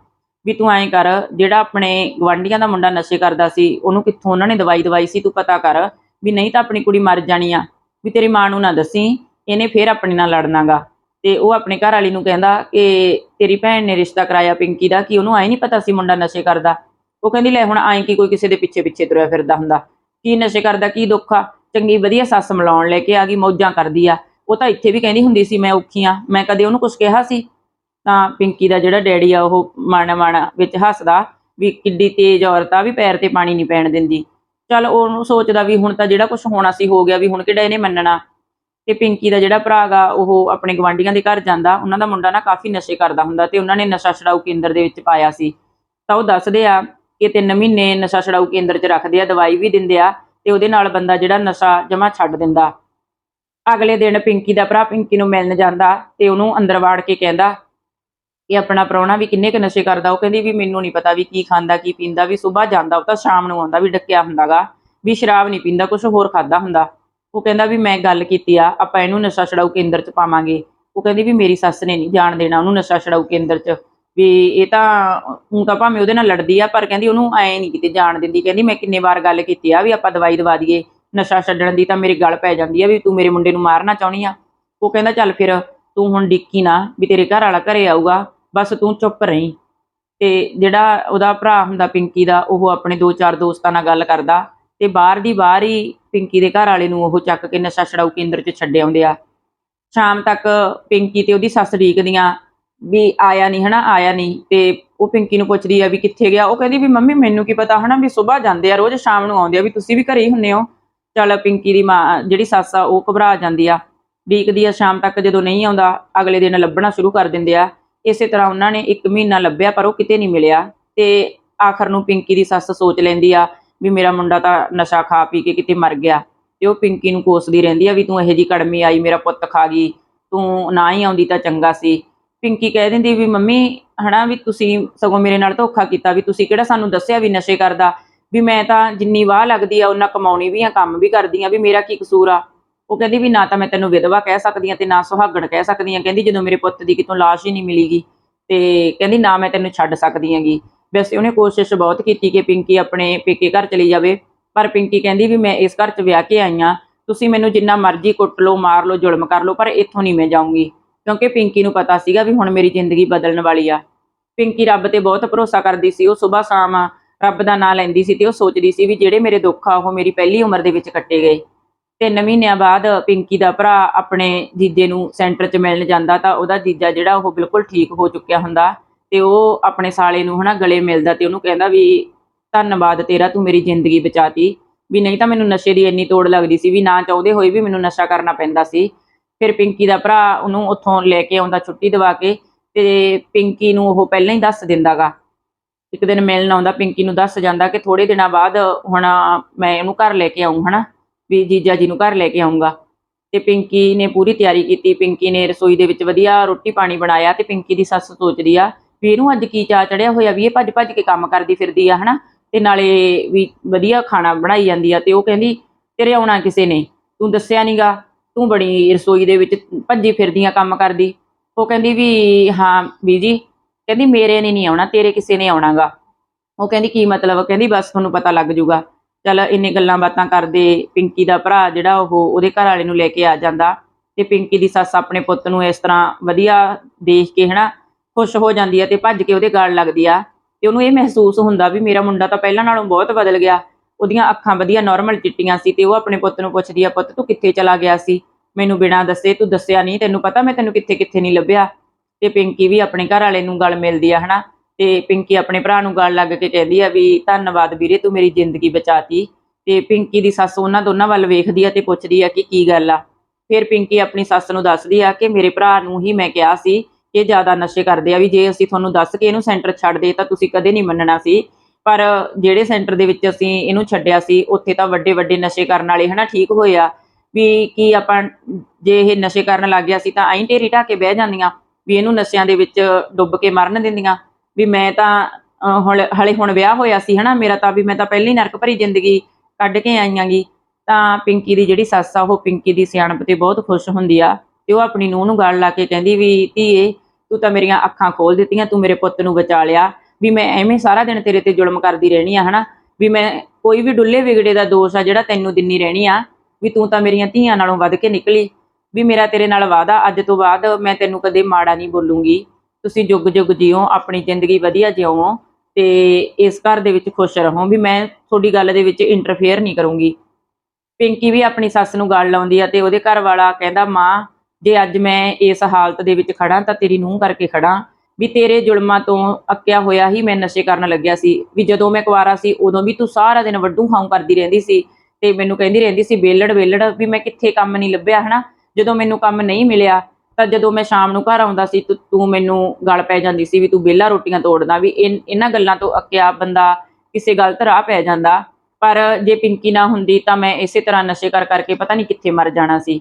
ਵੀ ਤੂੰ ਐਂ ਕਰ, ਜਿਹੜਾ ਆਪਣੇ ਗਵਾਂਢੀਆਂ ਦਾ ਮੁੰਡਾ ਨਸ਼ੇ ਕਰਦਾ ਸੀ, ਉਹਨੂੰ ਕਿੱਥੋਂ ਉਹਨਾਂ ਨੇ ਦਵਾਈ ਦਵਾਈ ਸੀ ਤੂੰ ਪਤਾ ਕਰ, ਵੀ ਨਹੀਂ ਤਾਂ ਆਪਣੀ ਕੁੜੀ ਮਰ ਜਾਣੀ ਆ। ਵੀ ਤੇਰੀ ਮਾਂ ਨੂੰ ਨਾ ਦੱਸੀ, ਇਹਨੇ ਫੇਰ ਆਪਣੇ ਨਾਲ ਲੜਨਾਗਾ। ਤੇ ਉਹ ਆਪਣੇ ਘਰ ਵਾਲੀ ਨੂੰ ਕਹਿੰਦਾ ਕਿ ਤੇਰੀ ਭੈਣ ਨੇ ਰਿਸ਼ਤਾ ਕਰਾਇਆ ਪਿੰਕੀ ਦਾ, ਕਿ ਉਹਨੂੰ ਐ ਨਹੀਂ ਪਤਾ ਸੀ ਮੁੰਡਾ ਨਸ਼ੇ ਕਰਦਾ। ਉਹ ਕਹਿੰਦੀ, ਲੈ ਹੁਣ ਐਂ ਕੀ ਕੋਈ ਕਿਸੇ ਦੇ ਪਿੱਛੇ ਪਿੱਛੇ ਤੁਰਿਆ ਫਿਰਦਾ ਹੁੰਦਾ। ਕੀ ਨਸ਼ੇ ਕਰਦਾ, ਕੀ ਦੁੱਖ ਆ? ਚੰਗੀ ਵਧੀਆ ਸੱਸ ਮਿਲਾਉਣ ਲੈ ਕੇ ਆ ਗਈ, ਮੌਜਾਂ ਕਰਦੀ ਆ। ਉਹ ਤਾਂ ਇੱਥੇ ਵੀ ਕਹਿੰਦੀ ਹੁੰਦੀ ਸੀ, ਮੈਂ ਔਖੀ ਆ। ਮੈਂ ਕਦੇ ਉਹਨੂੰ ਕੁਝ ਕਿਹਾ ਸੀ? ਤਾਂ ਪਿੰਕੀ ਦਾ ਜਿਹੜਾ ਡੈਡੀ ਆ, ਉਹ ਮਨ ਮਨ ਵਿੱਚ ਹੱਸਦਾ ਵੀ ਕਿੱਡੀ ਤੇਜ਼ ਔਰਤ ਆ, ਵੀ ਪੈਰ ਤੇ ਪਾਣੀ ਨਹੀਂ ਪੈਣ ਦਿੰਦੀ। ਚਲ ਉਹਨੂੰ ਸੋਚਦਾ ਵੀ ਹੁਣ ਤਾਂ ਜਿਹੜਾ ਕੁਝ ਹੋਣਾ ਸੀ, ਹੋ ਗਿਆ ਵੀ ਹੁਣ ਕਿਹੜਾ ਇਹਨੇ ਮੰਨਣਾ। ਤੇ ਪਿੰਕੀ ਦਾ ਜਿਹੜਾ ਭਰਾ ਗਾ, ਉਹ ਆਪਣੇ ਗਵਾਂਢੀਆਂ ਦੇ ਘਰ ਜਾਂਦਾ। ਉਹਨਾਂ ਦਾ ਮੁੰਡਾ ਨਾ ਕਾਫੀ ਨਸ਼ੇ ਕਰਦਾ ਹੁੰਦਾ ਤੇ ਉਹਨਾਂ ਨੇ ਨਸ਼ਾ ਛਡਾਊ ਕੇਂਦਰ ਦੇ ਵਿੱਚ ਪਾਇਆ ਸੀ। ਤਾਂ ਉਹ ਦੱਸਦੇ ਆ ਕਿ ਤਿੰਨ ਮਹੀਨੇ ਨਸ਼ਾ ਛਡਾਊ ਕੇਂਦਰ 'ਚ ਰੱਖਦੇ ਆ, ਦਵਾਈ ਵੀ ਦਿੰਦੇ ਆ ਤੇ ਉਹਦੇ ਨਾਲ ਬੰਦਾ ਜਿਹੜਾ ਨਸ਼ਾ ਜਮਾ ਛੱਡ ਦਿੰਦਾ। ਅਗਲੇ ਦਿਨ ਪਿੰਕੀ ਦਾ ਭਰਾ ਪਿੰਕੀ ਨੂੰ ਮਿਲਣ ਜਾਂਦਾ ਤੇ ਉਹਨੂੰ ਅੰਦਰ ਵਾੜ ਕੇ ਕਹਿੰਦਾ ਕਿ ਆਪਣਾ ਪ੍ਰਾਹੁਣਾ ਵੀ ਕਿੰਨੇ ਕ ਨਸ਼ੇ ਕਰਦਾ, ਉਹ ਕਹਿੰਦੀ ਵੀ ਮੈਨੂੰ ਨਹੀਂ ਪਤਾ ਵੀ ਕੀ ਖਾਂਦਾ, ਕੀ ਪੀਂਦਾ, ਵੀ ਸਵੇਰ ਜਾਂਦਾ ਉਹ ਤਾਂ ਸ਼ਾਮ ਨੂੰ ਆਉਂਦਾ, ਵੀ ਡੱਕਿਆ ਹੁੰਦਾਗਾ, ਵੀ ਸ਼ਰਾਬ ਨਹੀਂ ਪੀਂਦਾ ਕੁਝ ਹੋਰ ਖਾਦਾ ਹੁੰਦਾ। ਉਹ ਕਹਿੰਦਾ ਵੀ ਮੈਂ ਗੱਲ ਕੀਤੀ ਆ, ਆਪਾਂ ਇਹਨੂੰ ਨਸ਼ਾ ਛਡਾਊ ਕੇਂਦਰ 'ਚ ਪਾਵਾਂਗੇ। ਉਹ ਕਹਿੰਦੀ ਵੀ ਮੇਰੀ ਸੱਸ ਨੇ ਨਹੀਂ ਜਾਣ ਦੇਣਾ ਉਹਨੂੰ ਨਸ਼ਾ ਛਡਾਊ ਕੇਂਦਰ 'ਚ। ਵੀ ਇਹ ਤਾਂ ਹੁਣ ਤਾਂ ਭਾਵੇਂ ਉਹਦੇ ਨਾਲ ਲੜਦੀ ਆ, ਪਰ ਕਹਿੰਦੀ ਉਹਨੂੰ ਐ ਨਹੀਂ ਕਿਤੇ ਜਾਣ ਦਿੰਦੀ। ਕਹਿੰਦੀ ਮੈਂ ਕਿੰਨੇ ਵਾਰ ਗੱਲ ਕੀਤੀ ਆ ਵੀ ਆਪਾਂ ਦਵਾਈ ਦਵਾ ਦਈਏ, ਨਸ਼ਾ ਛੱਡਣ ਦੀ ਤਾਂ ਮੇਰੇ ਗੱਲ ਪੈ ਜਾਂਦੀ ਆ ਵੀ ਤੂੰ ਮੇਰੇ ਮੁੰਡੇ ਨੂੰ ਮਾਰਨਾ ਚਾਹੁੰਦੀ ਆ। ਉਹ ਕਹਿੰਦਾ ਚੱਲ ਫਿਰ ਤੂੰ ਹੁਣ ਡਿੱਕੀ ਨਾ ਵੀ ਤੇਰੇ ਘਰ ਵਾਲਾ ਘਰੇ ਆਊਗਾ, ਬਸ ਤੂੰ ਚੁੱਪ ਰਹੀਂ। ਤੇ ਜਿਹੜਾ ਉਹਦਾ ਭਰਾ ਹੁੰਦਾ ਪਿੰਕੀ ਦਾ, ਉਹ ਆਪਣੇ ਦੋ ਚਾਰ ਦੋਸਤਾਂ ਨਾਲ ਗੱਲ ਕਰਦਾ। ਤੇ ਬਾਹਰ ਦੀ ਬਾਹਰ ਹੀ ਪਿੰਕੀ ਦੇ ਘਰ ਵਾਲੇ ਨੂੰ ਉਹ ਚੱਕ ਕੇ ਨਸ਼ਾ ਛਡਾਊ ਕੇਂਦਰ 'ਚ ਛੱਡ ਆਉਂਦੇ ਆ। ਸ਼ਾਮ ਤੱਕ ਪਿੰਕੀ ਤੇ ਉਹਦੀ ਸੱਸ ਡੀਕਦੀਆਂ ਵੀ ਆਇਆ ਨਹੀਂ ਹਨਾ, ਆਇਆ ਨਹੀਂ ਤੇ ਉਹ ਪਿੰਕੀ ਨੂੰ ਪੁੱਛਦੀ ਆ ਵੀ ਕਿੱਥੇ ਗਿਆ? ਉਹ ਕਹਿੰਦੀ ਵੀ ਮੰਮੀ ਮੈਨੂੰ ਕੀ ਪਤਾ ਹਨਾ ਵੀ ਸਵੇਰ ਜਾਂਦੇ ਆ, ਰੋਜ਼ ਸ਼ਾਮ ਨੂੰ ਆਉਂਦੇ ਆ ਵੀ ਤੁਸੀਂ ਵੀ ਘਰੇ ਹੀ ਹੁੰਨੇ ਹੋ। ਚੱਲ ਪਿੰਕੀ ਦੀ ਮਾਂ, ਜਿਹੜੀ ਸੱਸ ਆ, ਉਹ ਘਬਰਾ ਜਾਂਦੀ ਆ। ਡੀਕਦੀ ਆ, ਸ਼ਾਮ ਤੱਕ ਜਦੋਂ ਨਹੀਂ ਆਉਂਦਾ, ਅਗਲੇ ਦਿਨ ਲੱਭਣਾ ਸ਼ੁਰੂ ਕਰ ਦਿੰਦੇ ਆ। ਇਸੇ ਤਰ੍ਹਾਂ ਉਹਨਾਂ ਨੇ 1 ਮਹੀਨਾ ਲੱਭਿਆ ਪਰ ਉਹ ਕਿਤੇ ਨਹੀਂ ਮਿਲਿਆ। ਤੇ ਆਖਰ ਨੂੰ ਪਿੰਕੀ ਦੀ ਸੱਸ ਸੋਚ ਲੈਂਦੀ ਆ ਵੀ ਮੇਰਾ ਮੁੰਡਾ ਤਾਂ ਨਸ਼ਾ ਖਾ ਪੀ ਕੇ ਕਿਤੇ ਮਰ ਗਿਆ ਤੇ ਉਹ ਪਿੰਕੀ ਨੂੰ ਕੋਸਦੀ ਰਹਿੰਦੀ ਆ ਵੀ ਤੂੰ ਇਹੋ ਜੀ ਕੜਮੀ ਆਈ, ਮੇਰਾ ਪੁੱਤ ਖਾ ਗਈ, ਤੂੰ ਨਾ ਹੀ ਆਉਂਦੀ ਤਾਂ ਚੰਗਾ ਸੀ। ਪਿੰਕੀ ਕਹਿ ਦਿੰਦੀ ਵੀ ਮੰਮੀ, ਹਨਾ ਵੀ ਤੁਸੀਂ ਸਗੋਂ ਮੇਰੇ ਨਾਲ ਧੋਖਾ ਕੀਤਾ ਵੀ ਤੁਸੀਂ ਕਿਹੜਾ ਸਾਨੂੰ ਦੱਸਿਆ ਵੀ ਨਸ਼ੇ ਕਰਦਾ? ਵੀ ਮੈਂ ਤਾਂ ਜਿੰਨੀ ਵਾਹ ਲੱਗਦੀ ਆ, ਉਹਨਾਂ ਕਮਾਉਣੀ ਵੀ ਆ, ਕੰਮ ਵੀ ਕਰਦੀ ਆ, ਵੀ ਮੇਰਾ ਕੀ ਕਸੂਰ ਆ? ਉਹ ਕਹਿੰਦੀ ਵੀ ਨਾ ਤਾਂ ਮੈਂ ਤੈਨੂੰ ਵਿਧਵਾ ਕਹਿ ਸਕਦੀ ਆ ਤੇ ਨਾ ਸੁਹਾਗਣ ਕਹਿ ਸਕਦੀ ਆ। ਕਹਿੰਦੀ ਜਦੋਂ ਮੇਰੇ ਪੁੱਤ ਦੀ ਕਿਤੋਂ ਲਾਸ਼ ਹੀ ਨਹੀਂ ਮਿਲੀਗੀ ਤੇ ਕਹਿੰਦੀ ਨਾ ਮੈਂ ਤੈਨੂੰ ਛੱਡ ਸਕਦੀ ਆਂਗੀ ਵੈਸੇ ਉਹਨੇ ਕੋਸ਼ਿਸ਼ ਬਹੁਤ ਕੀਤੀ ਕਿ ਪਿੰਕੀ ਆਪਣੇ ਪੇਕੇ ਘਰ ਚਲੀ ਜਾਵੇ, ਪਰ ਪਿੰਕੀ ਕਹਿੰਦੀ ਵੀ ਮੈਂ ਇਸ ਘਰ 'ਚ ਵਿਆਹ ਕੇ ਆਈ ਆਂ ਤੁਸੀਂ ਮੈਨੂੰ ਜਿੰਨਾ ਮਰਜ਼ੀ ਕੁੱਟ ਲਓ, ਮਾਰ ਲਓ, ਜ਼ੁਲਮ ਕਰ ਲਓ, ਪਰ ਇੱਥੋਂ ਨਹੀਂ ਮੈਂ ਜਾਊਂਗੀ। ਕਿਉਂਕਿ ਪਿੰਕੀ ਨੂੰ ਪਤਾ ਸੀਗਾ ਵੀ ਹੁਣ ਮੇਰੀ ਜ਼ਿੰਦਗੀ ਬਦਲਣ ਵਾਲੀ ਆ। ਪਿੰਕੀ ਰੱਬ ਤੇ ਬਹੁਤ ਭਰੋਸਾ ਕਰਦੀ ਸੀ, ਉਹ ਸਵੇਰ ਸ਼ਾਮ ਰੱਬ ਦਾ ਨਾਮ ਲੈਂਦੀ ਸੀ ਤੇ ਉਹ ਸੋਚਦੀ ਸੀ ਵੀ ਜਿਹੜੇ ਮੇਰੇ ਦੁੱਖ ਆ, ਉਹ ਮੇਰੀ ਪਹਿਲੀ ਉਮਰ ਦੇ ਵਿੱਚ ਕੱਟੇ ਗਏ। ਤਿੰਨ ਮਹੀਨਿਆਂ ਬਾਅਦ ਪਿੰਕੀ ਦਾ ਭਰਾ ਆਪਣੇ ਜੀਜੇ ਨੂੰ ਸੈਂਟਰ 'ਚ ਮਿਲਣ ਜਾਂਦਾ ਤਾਂ ਉਹਦਾ ਜੀਜਾ ਜਿਹੜਾ ਉਹ ਬਿਲਕੁਲ ਠੀਕ ਹੋ ਚੁੱਕਿਆ ਹੁੰਦਾ। ਤੇ ਉਹ ਆਪਣੇ ਸਾਲੇ ਨੂੰ ਹਨਾ ਗਲੇ ਮਿਲਦਾ ਤੇ ਉਹਨੂੰ ਕਹਿੰਦਾ ਵੀ ਧੰਨਵਾਦ ਤੇਰਾ, ਤੂੰ ਮੇਰੀ ਜ਼ਿੰਦਗੀ ਬਚਾਤੀ। ਵੀ ਨਹੀਂ ਤਾਂ ਮੈਨੂੰ ਨਸ਼ੇ ਦੀ ਇੰਨੀ ਤੋੜ ਲੱਗਦੀ ਸੀ, ਵੀ ਨਾ ਚਾਹੁੰਦੇ ਹੋਏ ਵੀ ਮੈਨੂੰ ਨਸ਼ਾ ਕਰਨਾ ਪੈਂਦਾ ਸੀ। ਫਿਰ ਪਿੰਕੀ ਦਾ ਭਰਾ ਉਹਨੂੰ ਉੱਥੋਂ ਲੈ ਕੇ ਆਉਂਦਾ ਛੁੱਟੀ ਦਵਾ ਕੇ ਤੇ ਪਿੰਕੀ ਨੂੰ ਉਹ ਪਹਿਲਾਂ ਹੀ ਦੱਸ ਦਿੰਦਾਗਾ। ਇੱਕ ਦਿਨ ਮਿਲਣ ਆਉਂਦਾ, ਪਿੰਕੀ ਨੂੰ ਦੱਸ ਜਾਂਦਾ ਕਿ ਥੋੜੇ ਦਿਨਾਂ ਬਾਅਦ ਹੁਣ ਮੈਂ ਉਹਨੂੰ ਘਰ ਲੈ ਕੇ ਆਉਂ ਹਨਾ? ਵੀ ਜੀਜਾ ਜੀ ਨੂੰ ਘਰ ਲੈ ਕੇ ਆਉਂਗਾ ਤੇ ਪਿੰਕੀ ਨੇ ਪੂਰੀ ਤਿਆਰੀ ਕੀਤੀ, ਪਿੰਕੀ ਨੇ ਰਸੋਈ ਦੇ ਵਿੱਚ ਵਧੀਆ ਰੋਟੀ ਪਾਣੀ ਬਣਾਇਆ ਤੇ ਪਿੰਕੀ ਦੀ ਸੱਸ ਸੋਚਦੀ ਆ ਵੀ ਇਹਨੂੰ ਅੱਜ ਕੀ ਚਾਹ ਚੜਿਆ ਹੋਇਆ ਵੀ ਇਹ ਭੱਜ ਭੱਜ ਕੇ ਕੰਮ ਕਰਦੀ ਫਿਰਦੀ ਆ, ਹਨਾ? ਤੇ ਨਾਲੇ ਵੀ ਵਧੀਆ ਖਾਣਾ ਬਣਾਈ ਜਾਂਦੀ ਆ ਤੇ ਉਹ ਕਹਿੰਦੀ, ਤੇਰੇ ਆਉਣਾ ਕਿਸੇ ਨੇ? ਤੂੰ ਦੱਸਿਆ ਨਹੀਂਗਾ ਤੂੰ ਬੜੀ ਰਸੋਈ ਦੇ ਵਿੱਚ ਭੱਜੀ ਫਿਰਦੀਆਂ ਕੰਮ ਕਰਦੀ। ਉਹ ਕਹਿੰਦੀ ਵੀ, ਹਾਂ ਬੀਜੀ ਕਹਿੰਦੀ, ਮੇਰੇ ਨੇ ਨਹੀਂ ਆਉਣਾ, ਤੇਰੇ ਕਿਸੇ ਨੇ ਆਉਣਾਗਾ। ਉਹ ਕਹਿੰਦੀ, ਕੀ ਮਤਲਬ? ਕਹਿੰਦੀ, ਬਸ ਤੁਹਾਨੂੰ ਪਤਾ ਲੱਗ ਜੂਗਾ। ਚਲ ਇੰਨੇ ਗੱਲਾਂ ਬਾਤਾਂ ਕਰਦੇ ਪਿੰਕੀ ਦਾ ਭਰਾ ਜਿਹੜਾ ਉਹ ਉਹਦੇ ਘਰ ਵਾਲੇ ਨੂੰ ਲੈ ਕੇ ਆ ਜਾਂਦਾ ਤੇ ਪਿੰਕੀ ਦੀ ਸੱਸ ਆਪਣੇ ਪੁੱਤ ਨੂੰ ਇਸ ਤਰ੍ਹਾਂ ਵਧੀਆ ਦੇਖ ਕੇ, ਹਨਾ ਖੁਸ਼ ਹੋ ਜਾਂਦੀ ਆ ਤੇ ਭੱਜ ਕੇ ਉਹਦੇ ਗਾਲ ਲੱਗਦੀ ਆ ਤੇ ਉਹਨੂੰ ਇਹ ਮਹਿਸੂਸ ਹੁੰਦਾ ਵੀ ਮੇਰਾ ਮੁੰਡਾ ਤਾਂ ਪਹਿਲਾਂ ਨਾਲੋਂ ਬਹੁਤ ਬਦਲ ਗਿਆ। ਉਹਦੀਆਂ ਅੱਖਾਂ ਵਧੀਆ ਨਾਰਮਲ ਚਿੱਟੀਆਂ ਸੀ ਤੇ ਉਹ ਆਪਣੇ ਪੁੱਤ ਨੂੰ ਪੁੱਛਦੀ ਆ, ਪੁੱਤ, ਤੂੰ ਕਿੱਥੇ ਚਲਾ ਗਿਆ ਸੀ? ਮੈਨੂੰ ਬਿਨਾਂ ਦੱਸੇ ਤੂੰ ਦੱਸਿਆ ਨਹੀਂ, ਤੈਨੂੰ ਪਤਾ ਮੈਂ ਤੈਨੂੰ ਕਿੱਥੇ ਕਿੱਥੇ ਨਹੀਂ ਲੱਭਿਆ? ਤੇ ਪਿੰਕੀ ਵੀ ਆਪਣੇ ਘਰ ਵਾਲੇ ਨੂੰ ਗੱਲ ਮਿਲਦੀ ਆ, ਹਨਾ? ਤੇ ਪਿੰਕੀ ਆਪਣੇ ਭਰਾ ਨੂੰ ਗੱਲ ਲੱਗ ਕੇ ਕਹਿੰਦੀ ਆ ਵੀ, ਧੰਨਵਾਦ ਵੀਰੇ, ਤੂੰ ਮੇਰੀ ਜ਼ਿੰਦਗੀ ਬਚਾਤੀ। ਤੇ ਪਿੰਕੀ ਦੀ ਸੱਸ ਉਹਨਾਂ ਦੋਨਾਂ ਵੱਲ ਵੇਖਦੀ ਆ ਤੇ ਪੁੱਛਦੀ ਆ ਕਿ ਕੀ ਗੱਲ ਆ। ਫਿਰ ਪਿੰਕੀ ਆਪਣੀ ਸੱਸ ਨੂੰ ਦੱਸਦੀ ਆ ਕਿ ਮੇਰੇ ਭਰਾ ਨੂੰ ਹੀ ਮੈਂ ਕਿਹਾ ਸੀ ਕਿ ਜ਼ਿਆਦਾ ਨਸ਼ੇ ਕਰਦੇ ਆ ਵੀ ਜੇ ਅਸੀਂ ਤੁਹਾਨੂੰ ਦੱਸ ਕੇ ਇਹਨੂੰ ਸੈਂਟਰ ਛੱਡ ਦੇ ਤਾਂ ਤੁਸੀਂ ਕਦੇ ਨਹੀਂ ਮੰਨਣਾ ਸੀ। ਪਰ ਜਿਹੜੇ ਸੈਂਟਰ ਦੇ ਵਿੱਚ ਅਸੀਂ ਇਹਨੂੰ ਛੱਡਿਆ ਸੀ, ਉੱਥੇ ਤਾਂ ਵੱਡੇ ਵੱਡੇ ਨਸ਼ੇ ਕਰਨ ਵਾਲੇ ਹਨਾ ਠੀਕ ਹੋਏ ਆ ਵੀ ਕੀ ਆਪਾਂ ਜੇ ਇਹ ਨਸ਼ੇ ਕਰਨ ਲੱਗ ਗਿਆ ਸੀ ਤਾਂ ਐਂ ਢੇਰੀ ਢਾਹ ਕੇ ਬਹਿ ਜਾਂਦੀਆਂ ਵੀ ਇਹਨੂੰ ਨਸ਼ਿਆਂ ਦੇ ਵਿੱਚ ਡੁੱਬ ਕੇ ਮਰਨ ਦਿੰਦੀਆਂ। ਵੀ ਮੈਂ ਤਾਂ ਹੁਣ ਹਲੇ ਹੁਣ ਵਿਆਹ ਹੋਇਆ ਸੀ ਹਨਾ ਮੇਰਾ ਤਾਂ ਵੀ ਮੈਂ ਤਾਂ ਪਹਿਲੀ ਨਰਕ ਭਰੀ ਜ਼ਿੰਦਗੀ ਕੱਢ ਕੇ ਆਈਆਂਗੀ। ਤਾਂ ਪਿੰਕੀ ਦੀ ਜਿਹੜੀ ਸੱਸ ਆ, ਉਹ ਪਿੰਕੀ ਦੀ ਸਿਆਣਪ ਤੇ ਬਹੁਤ ਖੁਸ਼ ਹੁੰਦੀ ਆ। ਤੇ ਉਹ ਆਪਣੀ ਨੂੰਹ ਨੂੰ ਗਲ ਲਾ ਕੇ ਕਹਿੰਦੀ ਵੀ, ਧੀਏ, ਤੂੰ ਤਾਂ ਮੇਰੀਆਂ ਅੱਖਾਂ ਖੋਲ ਦਿੱਤੀਆਂ, ਤੂੰ ਮੇਰੇ ਪੁੱਤ ਨੂੰ ਬਚਾ ਲਿਆ। ਵੀ ਮੈਂ ਐਵੇਂ ਸਾਰਾ ਦਿਨ ਤੇਰੇ ਤੇ ਜ਼ੁਲਮ ਕਰਦੀ ਰਹਿਣੀ ਆ, ਹਨਾ? ਵੀ ਮੈਂ ਕੋਈ ਵੀ ਡੁੱਲੇ ਵਿਗੜੇ ਦਾ ਦੋਸ਼ ਆ ਜਿਹੜਾ ਤੈਨੂੰ ਦਿੰਨੀ ਰਹਿਣੀ ਆ, ਵੀ ਤੂੰ ਤਾਂ ਮੇਰੀਆਂ ਧੀਆਂ ਨਾਲੋਂ ਵੱਧ ਕੇ ਨਿਕਲੀ। ਵੀ ਮੇਰਾ ਤੇਰੇ ਨਾਲ ਵਾਅਦਾ, ਅੱਜ ਤੋਂ ਬਾਅਦ ਮੈਂ ਤੈਨੂੰ ਕਦੇ ਮਾੜਾ ਨਹੀਂ ਬੋਲੂੰਗੀ। ਤੁਸੀਂ ਜੁਗ ਜੁਗ ਜੀਓ, ਆਪਣੀ ਜ਼ਿੰਦਗੀ ਵਧੀਆ ਜਿਉਓ ਤੇ ਇਸ ਘਰ ਦੇ ਵਿੱਚ ਖੁਸ਼ ਰਹੋ ਵੀ ਮੈਂ ਤੁਹਾਡੀ ਗੱਲ ਦੇ ਵਿੱਚ ਇੰਟਰਫੇਅਰ ਨਹੀਂ ਕਰੂੰਗੀ। ਪਿੰਕੀ ਵੀ ਆਪਣੀ ਸੱਸ ਨੂੰ ਗੱਲ ਲਾਉਂਦੀ ਆ ਤੇ ਉਹਦੇ ਘਰ ਵਾਲਾ ਕਹਿੰਦਾ, ਮਾਂ ਜੇ ਅੱਜ ਮੈਂ ਇਸ ਹਾਲਤ ਦੇ ਵਿੱਚ ਖੜਾ ਤਾਂ ਤੇਰੀ ਨੂੰਹ ਕਰਕੇ ਖੜਾ ਵੀ ਤੇਰੇ ਜ਼ੁਲਮਾਂ ਤੋਂ ਅੱਕਿਆ ਹੋਇਆ ਹੀ ਮੈਂ ਨਸ਼ੇ ਕਰਨ ਲੱਗਿਆ ਸੀ, ਵੀ ਜਦੋਂ ਮੈਂ ਕੁਆਰਾ ਸੀ ਉਦੋਂ ਵੀ ਤੂੰ ਸਾਰਾ ਦਿਨ ਵੱਡੂ ਖਾਉ ਕਰਦੀ ਰਹਿੰਦੀ ਸੀ ਤੇ ਮੈਨੂੰ ਕਹਿੰਦੀ ਰਹਿੰਦੀ ਸੀ, ਵੇਲੜ ਵੇਲੜ, ਵੀ ਮੈਂ ਕਿੱਥੇ ਕੰਮ ਨਹੀਂ ਲੱਭਿਆ, ਹਨਾ? ਜਦੋਂ ਮੈਨੂੰ ਕੰਮ ਨਹੀਂ ਮਿਲਿਆ ਤਾਂ ਜਦੋਂ ਮੈਂ ਸ਼ਾਮ ਨੂੰ ਘਰ ਆਉਂਦਾ ਸੀ ਤੂੰ ਮੈਨੂੰ ਗਲ ਪੈ ਜਾਂਦੀ ਸੀ ਵੀ ਤੂੰ ਵਿਹਲਾ ਰੋਟੀਆਂ ਤੋੜਦਾ ਵੀ ਇਨ- ਇਹਨਾਂ ਗੱਲਾਂ ਤੋਂ ਅੱਕਿਆ ਬੰਦਾ ਕਿਸੇ ਗਲਤ ਰਾਹ ਪੈ ਜਾਂਦਾ। ਪਰ ਜੇ ਪਿੰਕੀ ਨਾ ਹੁੰਦੀ ਤਾਂ ਮੈਂ ਇਸੇ ਤਰ੍ਹਾਂ ਨਸ਼ੇ ਕਰ ਕਰਕੇ ਪਤਾ ਨਹੀਂ ਕਿੱਥੇ ਮਰ ਜਾਣਾ ਸੀ।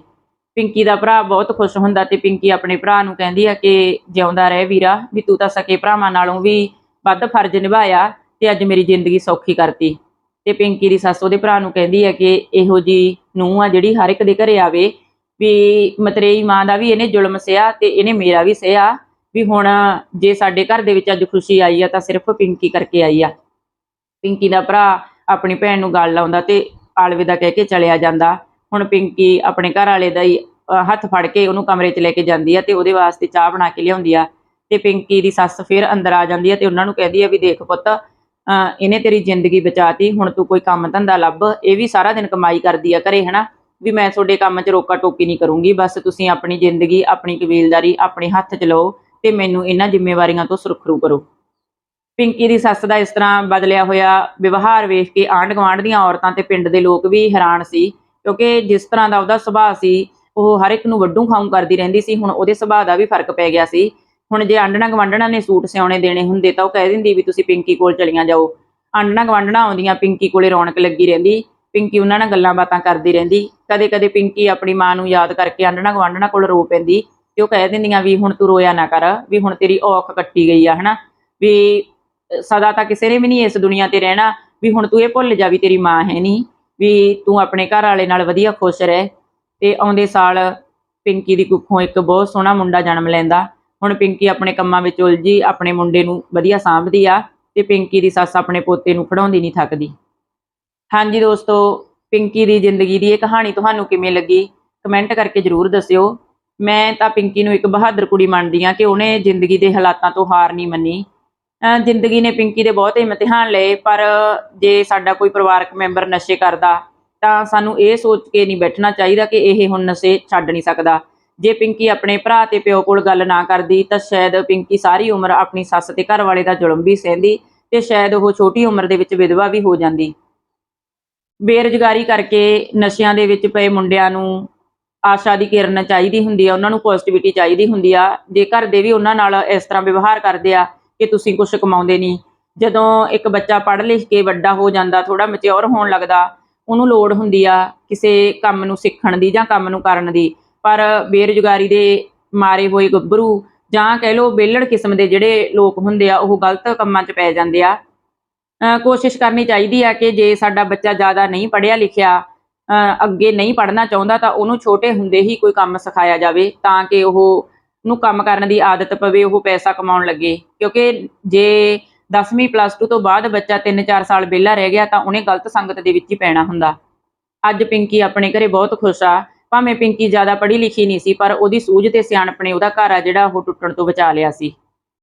ਪਿੰਕੀ ਦਾ ਭਰਾ ਬਹੁਤ ਖੁਸ਼ ਹੁੰਦਾ ਤੇ ਪਿੰਕੀ ਆਪਣੇ ਭਰਾ ਨੂੰ ਕਹਿੰਦੀ ਆ ਕਿ ਜਿਉਂਦਾ ਰਹਿ ਵੀਰਾ, ਵੀ ਤੂੰ ਤਾਂ ਸਕੇ ਭਰਾਵਾਂ ਨਾਲੋਂ ਵੀ ਵੱਧ ਫਰਜ਼ ਨਿਭਾਇਆ ਤੇ ਅੱਜ ਮੇਰੀ ਜ਼ਿੰਦਗੀ ਸੌਖੀ ਕਰਤੀ। ਤੇ ਪਿੰਕੀ ਦੀ ਸੱਸ ਉਹਦੇ ਭਰਾ ਨੂੰ ਕਹਿੰਦੀ ਆ ਕਿ ਇਹੋ ਜੀ ਨੂੰਹ ਆ ਜਿਹੜੀ ਹਰ ਇੱਕ ਦੇ ਘਰੇ ਆਵੇ, ਵੀ ਮਤਰੇਈ ਮਾਂ ਦਾ ਵੀ ਇਹਨੇ ਜ਼ੁਲਮ ਸਿਆ ਤੇ ਇਹਨੇ ਮੇਰਾ ਵੀ ਸਿਆ, ਵੀ ਹੁਣ ਜੇ ਸਾਡੇ ਘਰ ਦੇ ਵਿੱਚ ਅੱਜ ਖੁਸ਼ੀ ਆਈ ਆ ਤਾਂ ਸਿਰਫ ਪਿੰਕੀ ਕਰਕੇ ਆਈ ਆ। ਪਿੰਕੀ ਦਾ ਭਰਾ ਆਪਣੀ ਭੈਣ ਨੂੰ ਗੱਲ ਲਾਉਂਦਾ ਤੇ ਆਲਵਿਦਾ ਕਹਿ ਕੇ ਚਲਿਆ ਜਾਂਦਾ। ਹੁਣ ਪਿੰਕੀ ਆਪਣੇ ਘਰ ਵਾਲੇ ਦਾ ਹੀ ਹੱਥ ਫੜ ਕੇ ਉਹਨੂੰ ਕਮਰੇ 'ਚ ਲੈ ਕੇ ਜਾਂਦੀ ਆ ਤੇ ਉਹਦੇ ਵਾਸਤੇ ਚਾਹ ਬਣਾ ਕੇ ਲਿਆਉਂਦੀ ਆ ਤੇ ਪਿੰਕੀ ਦੀ ਸੱਸ ਫਿਰ ਅੰਦਰ ਆ ਜਾਂਦੀ ਆ ਤੇ ਉਹਨਾਂ ਨੂੰ ਕਹਿੰਦੀ ਆ ਵੀ ਦੇਖ ਪੁੱਤ ਅਹ, ਇਹਨੇ ਤੇਰੀ ਜ਼ਿੰਦਗੀ ਬਚਾਤੀ ਹੁਣ ਤੂੰ ਕੋਈ ਕੰਮ ਧੰਦਾ ਲੱਭ ਇਹ ਵੀ ਸਾਰਾ ਦਿਨ ਕਮਾਈ ਕਰਦੀ ਆ ਘਰੇ ਹਨਾ? ਵੀ ਮੈਂ ਤੁਹਾਡੇ ਕੰਮ 'ਚ ਰੋਕਾ ਟੋਕੀ ਨਹੀਂ ਕਰੂੰਗੀ ਬਸ ਤੁਸੀਂ ਆਪਣੀ ਜ਼ਿੰਦਗੀ ਆਪਣੀ ਕਬੀਲਦਾਰੀ ਆਪਣੇ ਹੱਥ 'ਚ ਲਓ ਤੇ ਮੈਨੂੰ ਇਹਨਾਂ ਜ਼ਿੰਮੇਵਾਰੀਆਂ ਤੋਂ ਸੁਰਖਰੂ ਕਰੋ। ਪਿੰਕੀ ਦੀ ਸੱਸ ਦਾ ਇਸ ਤਰ੍ਹਾਂ ਬਦਲਿਆ ਹੋਇਆ ਵਿਵਹਾਰ ਵੇਖ ਕੇ ਆਂਢ ਗੁਆਂਢ ਦੀਆਂ ਔਰਤਾਂ ਤੇ ਪਿੰਡ ਦੇ ਲੋਕ ਵੀ ਹੈਰਾਨ ਸੀ ਕਿਉਂਕਿ ਜਿਸ ਤਰ੍ਹਾਂ ਦਾ ਉਹਦਾ ਸੁਭਾਅ ਸੀ, ਉਹ ਹਰ ਇੱਕ ਨੂੰ ਵੱਡੂ ਖਾਉਂ ਕਰਦੀ ਰਹਿੰਦੀ ਸੀ, ਹੁਣ ਉਹਦੇ ਸੁਭਾਅ ਦਾ ਵੀ ਫ਼ਰਕ ਪੈ ਗਿਆ ਸੀ। ਹੁਣ ਜੇ ਆਂਢਣਾ ਗਵਾਂਢਣਾ ਨੇ ਸੂਟ ਸਿਉਣੇ ਦੇਣੇ ਹੁੰਦੇ ਤਾਂ ਉਹ ਕਹਿ ਦਿੰਦੀ ਵੀ ਤੁਸੀਂ ਪਿੰਕੀ ਕੋਲ ਚਲੀਆਂ ਜਾਓ। ਆਂਢਣਾ ਗਵਾਂਢਣਾ ਆਉਂਦੀਆਂ ਪਿੰਕੀ ਕੋਲੇ ਰੌਣਕ ਲੱਗੀ ਰਹਿੰਦੀ, ਪਿੰਕੀ ਉਹਨਾਂ ਨਾਲ ਗੱਲਾਂ ਬਾਤਾਂ ਕਰਦੀ ਰਹਿੰਦੀ। ਕਦੇ ਕਦੇ ਪਿੰਕੀ ਆਪਣੀ ਮਾਂ ਨੂੰ ਯਾਦ ਕਰਕੇ ਆਂਢਣਾ ਗਵਾਂਢਣਾ ਕੋਲ ਰੋ ਪੈਂਦੀ ਤੇ ਉਹ ਕਹਿ ਦਿੰਦੀਆਂ ਵੀ ਹੁਣ ਤੂੰ ਰੋਇਆ ਨਾ ਕਰ, ਵੀ ਹੁਣ ਤੇਰੀ ਔਖ ਕੱਟੀ ਗਈ ਆ, ਹਨਾ? ਵੀ ਸਦਾ ਤਾਂ ਕਿਸੇ ਨੇ ਵੀ ਨਹੀਂ ਇਸ ਦੁਨੀਆ ਤੇ ਰਹਿਣਾ, ਵੀ ਹੁਣ ਤੂੰ ਇਹ ਭੁੱਲ ਜਾ ਵੀ ਤੇਰੀ ਮਾਂ ਹੈ ਨਹੀਂ। ਵੀ ਤੂੰ ਆਪਣੇ ਘਰ ਵਾਲੇ ਨਾਲ ਵਧੀਆ ਖੁਸ਼ ਰਹਿ। ਤੇ ਆਉਂਦੇ ਸਾਲ ਪਿੰਕੀ ਦੀ ਕੁੱਖੋਂ ਇੱਕ ਬਹੁਤ ਸੋਹਣਾ ਮੁੰਡਾ ਜਨਮ ਲੈਂਦਾ। ਹੁਣ ਪਿੰਕੀ ਆਪਣੇ ਕੰਮਾਂ ਵਿੱਚ ਉਲਝੀ, ਆਪਣੇ ਮੁੰਡੇ ਨੂੰ ਵਧੀਆ ਸਾਂਭਦੀ ਆ ਤੇ ਪਿੰਕੀ ਦੀ ਸੱਸ ਆਪਣੇ ਪੋਤੇ ਨੂੰ ਖੜਾਉਂਦੀ ਨਹੀਂ ਥੱਕਦੀ। ਹਾਂਜੀ ਦੋਸਤੋ, ਪਿੰਕੀ ਦੀ ਜ਼ਿੰਦਗੀ ਦੀ ਇਹ ਕਹਾਣੀ ਤੁਹਾਨੂੰ ਕਿਵੇਂ ਲੱਗੀ? ਕਮੈਂਟ ਕਰਕੇ ਜਰੂਰ ਦੱਸਿਓ। ਮੈਂ ਤਾਂ ਪਿੰਕੀ ਨੂੰ ਇੱਕ ਬਹਾਦਰ ਕੁੜੀ ਮੰਨਦੀ ਆ ਕਿ ਉਹਨੇ ਜ਼ਿੰਦਗੀ ਦੇ ਹਾਲਾਤਾਂ ਤੋਂ ਹਾਰ ਨਹੀਂ ਮੰਨੀ। ਜ਼ਿੰਦਗੀ ਨੇ ਪਿੰਕੀ ਦੇ ਬਹੁਤ ਇਮਤਿਹਾਨ ਲਏ, ਪਰ ਜੇ ਸਾਡਾ ਕੋਈ ਪਰਿਵਾਰਕ ਮੈਂਬਰ ਨਸ਼ੇ ਕਰਦਾ, ਤਾਂ ਸਾਨੂੰ ਇਹ ਸੋਚ ਕੇ ਨਹੀਂ ਬੈਠਣਾ ਚਾਹੀਦਾ ਕਿ ਇਹ ਹੁਣ ਨਸ਼ੇ ਛੱਡ ਨਹੀਂ ਸਕਦਾ। ਜੇ ਪਿੰਕੀ ਆਪਣੇ ਭਰਾ ਤੇ ਪਿਓ ਕੋਲ ਗੱਲ ਨਾ ਕਰਦੀ, ਤਾਂ ਸ਼ਾਇਦ ਪਿੰਕੀ ਸਾਰੀ ਉਮਰ ਆਪਣੀ ਸੱਸ ਤੇ ਘਰ ਵਾਲੇ ਦਾ ਜ਼ੁਲਮ ਵੀ ਸਹਿੰਦੀ ਤੇ ਸ਼ਾਇਦ ਉਹ ਛੋਟੀ ਉਮਰ ਦੇ ਵਿੱਚ ਵਿਧਵਾ ਵੀ ਹੋ ਜਾਂਦੀ। ਬੇਰੁਜ਼ਗਾਰੀ ਕਰਕੇ ਨਸ਼ਿਆਂ ਦੇ ਵਿੱਚ ਪਏ ਮੁੰਡਿਆਂ ਨੂੰ ਆਸ਼ਾ ਦੀ ਕਿਰਨ ਚਾਹੀਦੀ ਹੁੰਦੀ ਆ, ਉਹਨਾਂ ਨੂੰ ਪੋਜ਼ਿਟਿਵਿਟੀ ਚਾਹੀਦੀ ਹੁੰਦੀ ਆ। ਜੇ ਘਰ ਦੇ ਵੀ ਉਹਨਾਂ ਨਾਲ ਇਸ ਤਰ੍ਹਾਂ ਵਿਵਹਾਰ ਕਰਦੇ ਆ ਕਿ ਤੁਸੀਂ ਕੁਝ ਕਮਾਉਂਦੇ ਨਹੀਂ। ਜਦੋਂ ਇੱਕ ਬੱਚਾ ਪੜ੍ਹ ਲਿਖ ਕੇ ਵੱਡਾ ਹੋ ਜਾਂਦਾ ਥੋੜਾ ਮੈਚੁਰ ਹੋਣ ਲੱਗਦਾ, ਉਹਨੂੰ ਲੋੜ ਹੁੰਦੀ ਆ ਕਿਸੇ ਕੰਮ ਨੂੰ ਸਿੱਖਣ ਦੀ ਜਾਂ ਕੰਮ ਨੂੰ ਕਰਨ ਦੀ। ਪਰ ਬੇਰੁਜ਼ਗਾਰੀ ਦੇ ਮਾਰੇ ਹੋਏ ਗੱਭਰੂ ਜਾਂ ਕਹਿ ਲਓ ਵਿਹਲੜ ਕਿਸਮ ਦੇ ਜਿਹੜੇ ਲੋਕ ਹੁੰਦੇ ਆ, ਉਹ ਗਲਤ ਕੰਮਾਂ 'ਚ ਪੈ ਜਾਂਦੇ ਆ। ਕੋਸ਼ਿਸ਼ ਕਰਨੀ ਚਾਹੀਦੀ ਆ ਕਿ ਜੇ ਸਾਡਾ ਬੱਚਾ ਜ਼ਿਆਦਾ ਨਹੀਂ ਪੜ੍ਹਿਆ ਲਿਖਿਆ ਅੱਗੇ ਨਹੀਂ ਪੜ੍ਹਨਾ ਚਾਹੁੰਦਾ ਤਾਂ ਉਹਨੂੰ ਛੋਟੇ ਹੁੰਦੇ ਹੀ ਕੋਈ ਕੰਮ ਸਿਖਾਇਆ ਜਾਵੇ ਤਾਂ ਕਿ ਉਹ ਨੂੰ ਕੰਮ ਕਰਨ ਦੀ ਆਦਤ ਪਵੇ, ਉਹ ਪੈਸਾ ਕਮਾਉਣ ਲੱਗੇ। ਕਿਉਂਕਿ ਜੇ 10ਵੀਂ ਪਲੱਸ 2 ਤੋਂ ਬਾਅਦ ਬੱਚਾ 3-4 ਸਾਲ ਵਿਹਲਾ ਰਹਿ ਗਿਆ, ਤਾਂ ਉਹਨੇ ਗਲਤ ਸੰਗਤ ਦੇ ਵਿੱਚ ਹੀ ਪੈਣਾ ਹੁੰਦਾ। ਅੱਜ ਪਿੰਕੀ ਆਪਣੇ ਘਰੇ ਬਹੁਤ ਖੁਸ਼ ਆ। ਭਾਵੇਂ ਪਿੰਕੀ ਜ਼ਿਆਦਾ ਪੜ੍ਹੀ ਲਿਖੀ ਨਹੀਂ ਸੀ, ਪਰ ਉਹਦੀ ਸੂਝ ਤੇ ਸਿਆਣਪ ਨੇ ਉਹਦਾ ਘਰ ਆ ਜਿਹੜਾ ਉਹ ਟੁੱਟਣ ਤੋਂ ਬਚਾ ਲਿਆ ਸੀ।